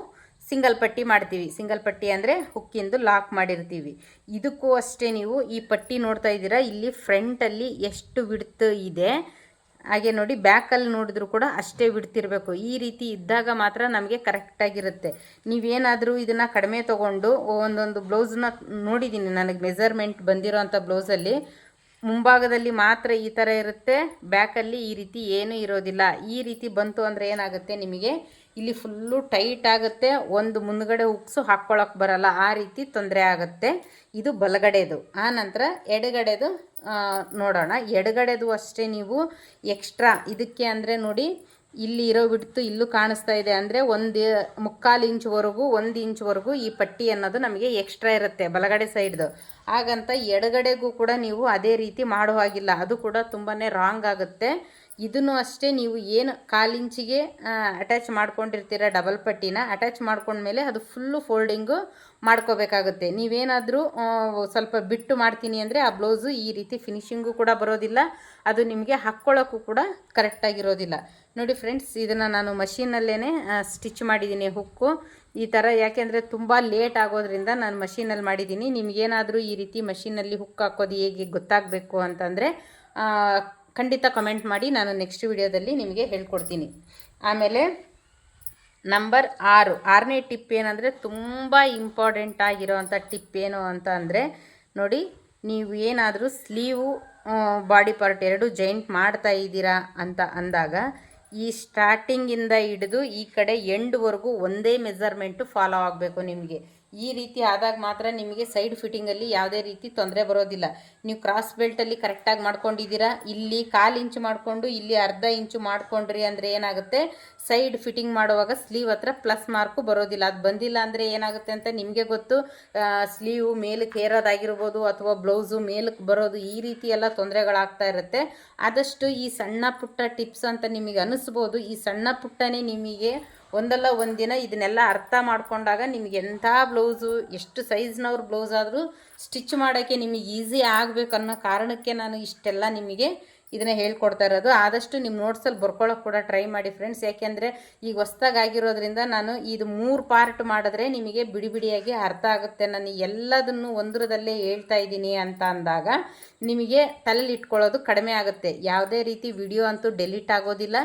A: ಸಿಂಗಲ್ ಪಟ್ಟಿ ಮಾಡ್ತೀವಿ. ಸಿಂಗಲ್ ಪಟ್ಟಿ ಅಂದರೆ ಹುಕ್ಕಿಂದು ಲಾಕ್ ಮಾಡಿರ್ತೀವಿ. ಇದಕ್ಕೂ ಅಷ್ಟೇ ನೀವು ಈ ಪಟ್ಟಿ ನೋಡ್ತಾ ಇದ್ದೀರಾ, ಇಲ್ಲಿ ಫ್ರಂಟಲ್ಲಿ ಎಷ್ಟು ವಿಡ್ತ್ ಇದೆ. ಹಾಗೆ ನೋಡಿ ಬ್ಯಾಕಲ್ಲಿ ನೋಡಿದ್ರು ಕೂಡ ಅಷ್ಟೇ ಬಿಡ್ತಿರ್ಬೇಕು ಈ ರೀತಿ ಇದ್ದಾಗ ಮಾತ್ರ ನಮಗೆ ಕರೆಕ್ಟಾಗಿರುತ್ತೆ ನೀವೇನಾದರೂ ಇದನ್ನು ಕಡಿಮೆ ತೊಗೊಂಡು ಒಂದೊಂದು ಬ್ಲೌಸ್ನ ನೋಡಿದ್ದೀನಿ ನನಗೆ ಮೆಜರ್ಮೆಂಟ್ ಬಂದಿರೋ ಅಂಥ ಬ್ಲೌಸಲ್ಲಿ ಮುಂಭಾಗದಲ್ಲಿ ಮಾತ್ರ ಈ ಥರ ಇರುತ್ತೆ. ಬ್ಯಾಕಲ್ಲಿ ಈ ರೀತಿ ಏನೂ ಇರೋದಿಲ್ಲ. ಈ ರೀತಿ ಬಂತು ಅಂದರೆ ಏನಾಗುತ್ತೆ ನಿಮಗೆ? ಇಲ್ಲಿ ಫುಲ್ಲು ಟೈಟ್ ಆಗುತ್ತೆ. ಒಂದು ಮುಂದ್ಗಡೆ ಉಕ್ಸು ಹಾಕ್ಕೊಳಕ್ಕೆ ಬರಲ್ಲ. ಆ ರೀತಿ ತೊಂದರೆ ಆಗುತ್ತೆ. ಇದು ಬಲಗಡೆದು. ಆ ನಂತರ ಎಡಗಡೆದು ನೋಡೋಣ. ಎಡಗಡೆದು ಅಷ್ಟೇ ನೀವು ಎಕ್ಸ್ಟ್ರಾ ಇದಕ್ಕೆ ಅಂದರೆ ನೋಡಿ ಇಲ್ಲಿ ಇರೋ ಬಿಡ್ತು, ಇಲ್ಲೂ ಕಾಣಿಸ್ತಾ ಇದೆ ಅಂದರೆ ಒಂದು ಮುಕ್ಕಾಲು ಇಂಚ್ವರೆಗೂ ಒಂದು ಇಂಚ್ವರೆಗೂ ಈ ಪಟ್ಟಿ ಅನ್ನೋದು ನಮಗೆ ಎಕ್ಸ್ಟ್ರಾ ಇರುತ್ತೆ ಬಲಗಡೆ ಸೈಡ್ದು ಹಾಗಂತ ಎಡಗಡೆಗೂ ಕೂಡ ನೀವು ಅದೇ ರೀತಿ ಮಾಡೋ ಹಾಗಿಲ್ಲ. ಅದು ಕೂಡ ತುಂಬಾ ರಾಂಗ್ ಆಗುತ್ತೆ. ಇದನ್ನು ಅಷ್ಟೇ ನೀವು ಏನು ಕಾಲಿಂಚಿಗೆ ಅಟ್ಯಾಚ್ ಮಾಡ್ಕೊಂಡಿರ್ತೀರ ಡಬಲ್ ಪಟ್ಟಿನ ಅಟ್ಯಾಚ್ ಮಾಡ್ಕೊಂಡ್ಮೇಲೆ ಅದು ಫುಲ್ಲು ಫೋಲ್ಡಿಂಗು ಮಾಡ್ಕೋಬೇಕಾಗುತ್ತೆ. ನೀವೇನಾದರೂ ಸ್ವಲ್ಪ ಬಿಟ್ಟು ಮಾಡ್ತೀನಿ ಅಂದರೆ ಆ ಬ್ಲೌಸು ಈ ರೀತಿ ಫಿನಿಶಿಂಗು ಕೂಡ ಬರೋದಿಲ್ಲ. ಅದು ನಿಮಗೆ ಹಾಕ್ಕೊಳ್ಳೋಕ್ಕೂ ಕೂಡ ಕರೆಕ್ಟಾಗಿರೋದಿಲ್ಲ ನೋಡಿ ಫ್ರೆಂಡ್ಸ್ ಇದನ್ನು ನಾನು ಮಷೀನಲ್ಲೇ ಸ್ಟಿಚ್ ಮಾಡಿದ್ದೀನಿ ಹುಕ್ಕು ಈ ಥರ ಯಾಕೆಂದರೆ ತುಂಬ ಲೇಟ್ ಆಗೋದ್ರಿಂದ ನಾನು ಮಷೀನಲ್ಲಿ ಮಾಡಿದ್ದೀನಿ ನಿಮಗೇನಾದರೂ ಈ ರೀತಿ ಮಷೀನಲ್ಲಿ ಹುಕ್ ಹಾಕೋದು ಹೇಗೆ ಗೊತ್ತಾಗಬೇಕು ಅಂತಂದರೆ ಖಂಡಿತ ಕಮೆಂಟ್ ಮಾಡಿ, ನಾನು ನೆಕ್ಸ್ಟ್ ವಿಡಿಯೋದಲ್ಲಿ ನಿಮಗೆ ಹೇಳ್ಕೊಡ್ತೀನಿ. ಆಮೇಲೆ ನಂಬರ್ ಆರು, ಆರನೇ ಟಿಪ್ ಏನಂದರೆ, ತುಂಬ ಇಂಪಾರ್ಟೆಂಟ್ ಆಗಿರೋವಂಥ ಟಿಪ್ ಏನು ಅಂತ ಅಂದರೆ, ನೋಡಿ, ನೀವು ಏನಾದರೂ ಸ್ಲೀವು ಬಾಡಿ ಪಾರ್ಟ್ ಎರಡು ಜಾಯಿಂಟ್ ಮಾಡ್ತಾ ಇದ್ದೀರಾ ಅಂತ ಅಂದಾಗ, ಈ ಸ್ಟಾರ್ಟಿಂಗಿಂದ ಹಿಡಿದು ಈ ಕಡೆ ಎಂಡ್ವರೆಗೂ ಒಂದೇ ಮೆಜರ್ಮೆಂಟು ಫಾಲೋ ಆಗಬೇಕು ನಿಮಗೆ. ಈ ರೀತಿ ಆದಾಗ ಮಾತ್ರ ನಿಮಗೆ ಸೈಡ್ ಫಿಟ್ಟಿಂಗಲ್ಲಿ ಯಾವುದೇ ರೀತಿ ತೊಂದರೆ ಬರೋದಿಲ್ಲ. ನೀವು ಕ್ರಾಸ್ ಬೆಲ್ಟಲ್ಲಿ ಕರೆಕ್ಟಾಗಿ ಮಾಡ್ಕೊಂಡಿದ್ದೀರಾ? ಇಲ್ಲಿ ಕಾಲು ಇಂಚು ಮಾಡಿಕೊಂಡು, ಇಲ್ಲಿ ಅರ್ಧ ಇಂಚು ಮಾಡಿಕೊಂಡ್ರಿ ಅಂದರೆ ಏನಾಗುತ್ತೆ? ಸೈಡ್ ಫಿಟ್ಟಿಂಗ್ ಮಾಡುವಾಗ ಸ್ಲೀವ್ ಹತ್ರ ಪ್ಲಸ್ ಮಾರ್ಕು ಬರೋದಿಲ್ಲ. ಅದು ಬಂದಿಲ್ಲ ಅಂದರೆ ಏನಾಗುತ್ತೆ ಅಂತ ನಿಮಗೆ ಗೊತ್ತು. ಸ್ಲೀವ್ ಮೇಲಕ್ಕೆ ಏರೋದಾಗಿರ್ಬೋದು ಅಥವಾ ಬ್ಲೌಸು ಮೇಲಕ್ಕೆ ಬರೋದು ಈ ರೀತಿ ಎಲ್ಲ ತೊಂದರೆಗಳಾಗ್ತಾ ಇರುತ್ತೆ. ಆದಷ್ಟು ಈ ಸಣ್ಣ ಪುಟ್ಟ ಟಿಪ್ಸ್ ಅಂತ ನಿಮಗೆ ಅನಿಸ್ಬೋದು. ಈ ಸಣ್ಣ ಪುಟ್ಟನೇ ನಿಮಗೆ ಒಂದಲ್ಲ ಒಂದಿನ ಇದನ್ನೆಲ್ಲ ಅರ್ಥ ಮಾಡಿಕೊಂಡಾಗ ನಿಮಗೆ ಎಂಥ ಬ್ಲೌಸು, ಎಷ್ಟು ಸೈಜ್ನವ್ರ ಬ್ಲೌಸ್ ಆದರೂ ಸ್ಟಿಚ್ ಮಾಡೋಕ್ಕೆ ನಿಮಗೆ ಈಸಿ ಆಗಬೇಕು ಅನ್ನೋ ಕಾರಣಕ್ಕೆ ನಾನು ಇಷ್ಟೆಲ್ಲ ನಿಮಗೆ ಇದನ್ನ ಹೇಳ್ಕೊಡ್ತಾ ಇರೋದು. ಆದಷ್ಟು ನಿಮ್ಮ ನೋಟ್ಸಲ್ಲಿ ಬರ್ಕೊಳ್ಳೋಕೆ ಕೂಡ ಟ್ರೈ ಮಾಡಿ ಫ್ರೆಂಡ್ಸ್ ಯಾಕೆಂದರೆ ಈಗ ಹೊಸ್ದಾಗಿ ಆಗಿರೋದ್ರಿಂದ ನಾನು ಇದು ಮೂರು ಪಾರ್ಟ್ ಮಾಡಿದ್ರೆ ನಿಮಗೆ ಬಿಡಿ ಬಿಡಿಯಾಗಿ ಅರ್ಥ ಆಗುತ್ತೆ. ನಾನು ಎಲ್ಲದನ್ನು ಒಂದರದಲ್ಲೇ ಹೇಳ್ತಾ ಇದ್ದೀನಿ ಅಂತ ಅಂದಾಗ ನಿಮಗೆ ತಲೆಲಿ ಇಟ್ಕೊಳ್ಳೋದು ಕಡಿಮೆ ಆಗುತ್ತೆ. ಯಾವುದೇ ರೀತಿ ವಿಡಿಯೋ ಅಂತೂ ಡೆಲೀಟ್ ಆಗೋದಿಲ್ಲ.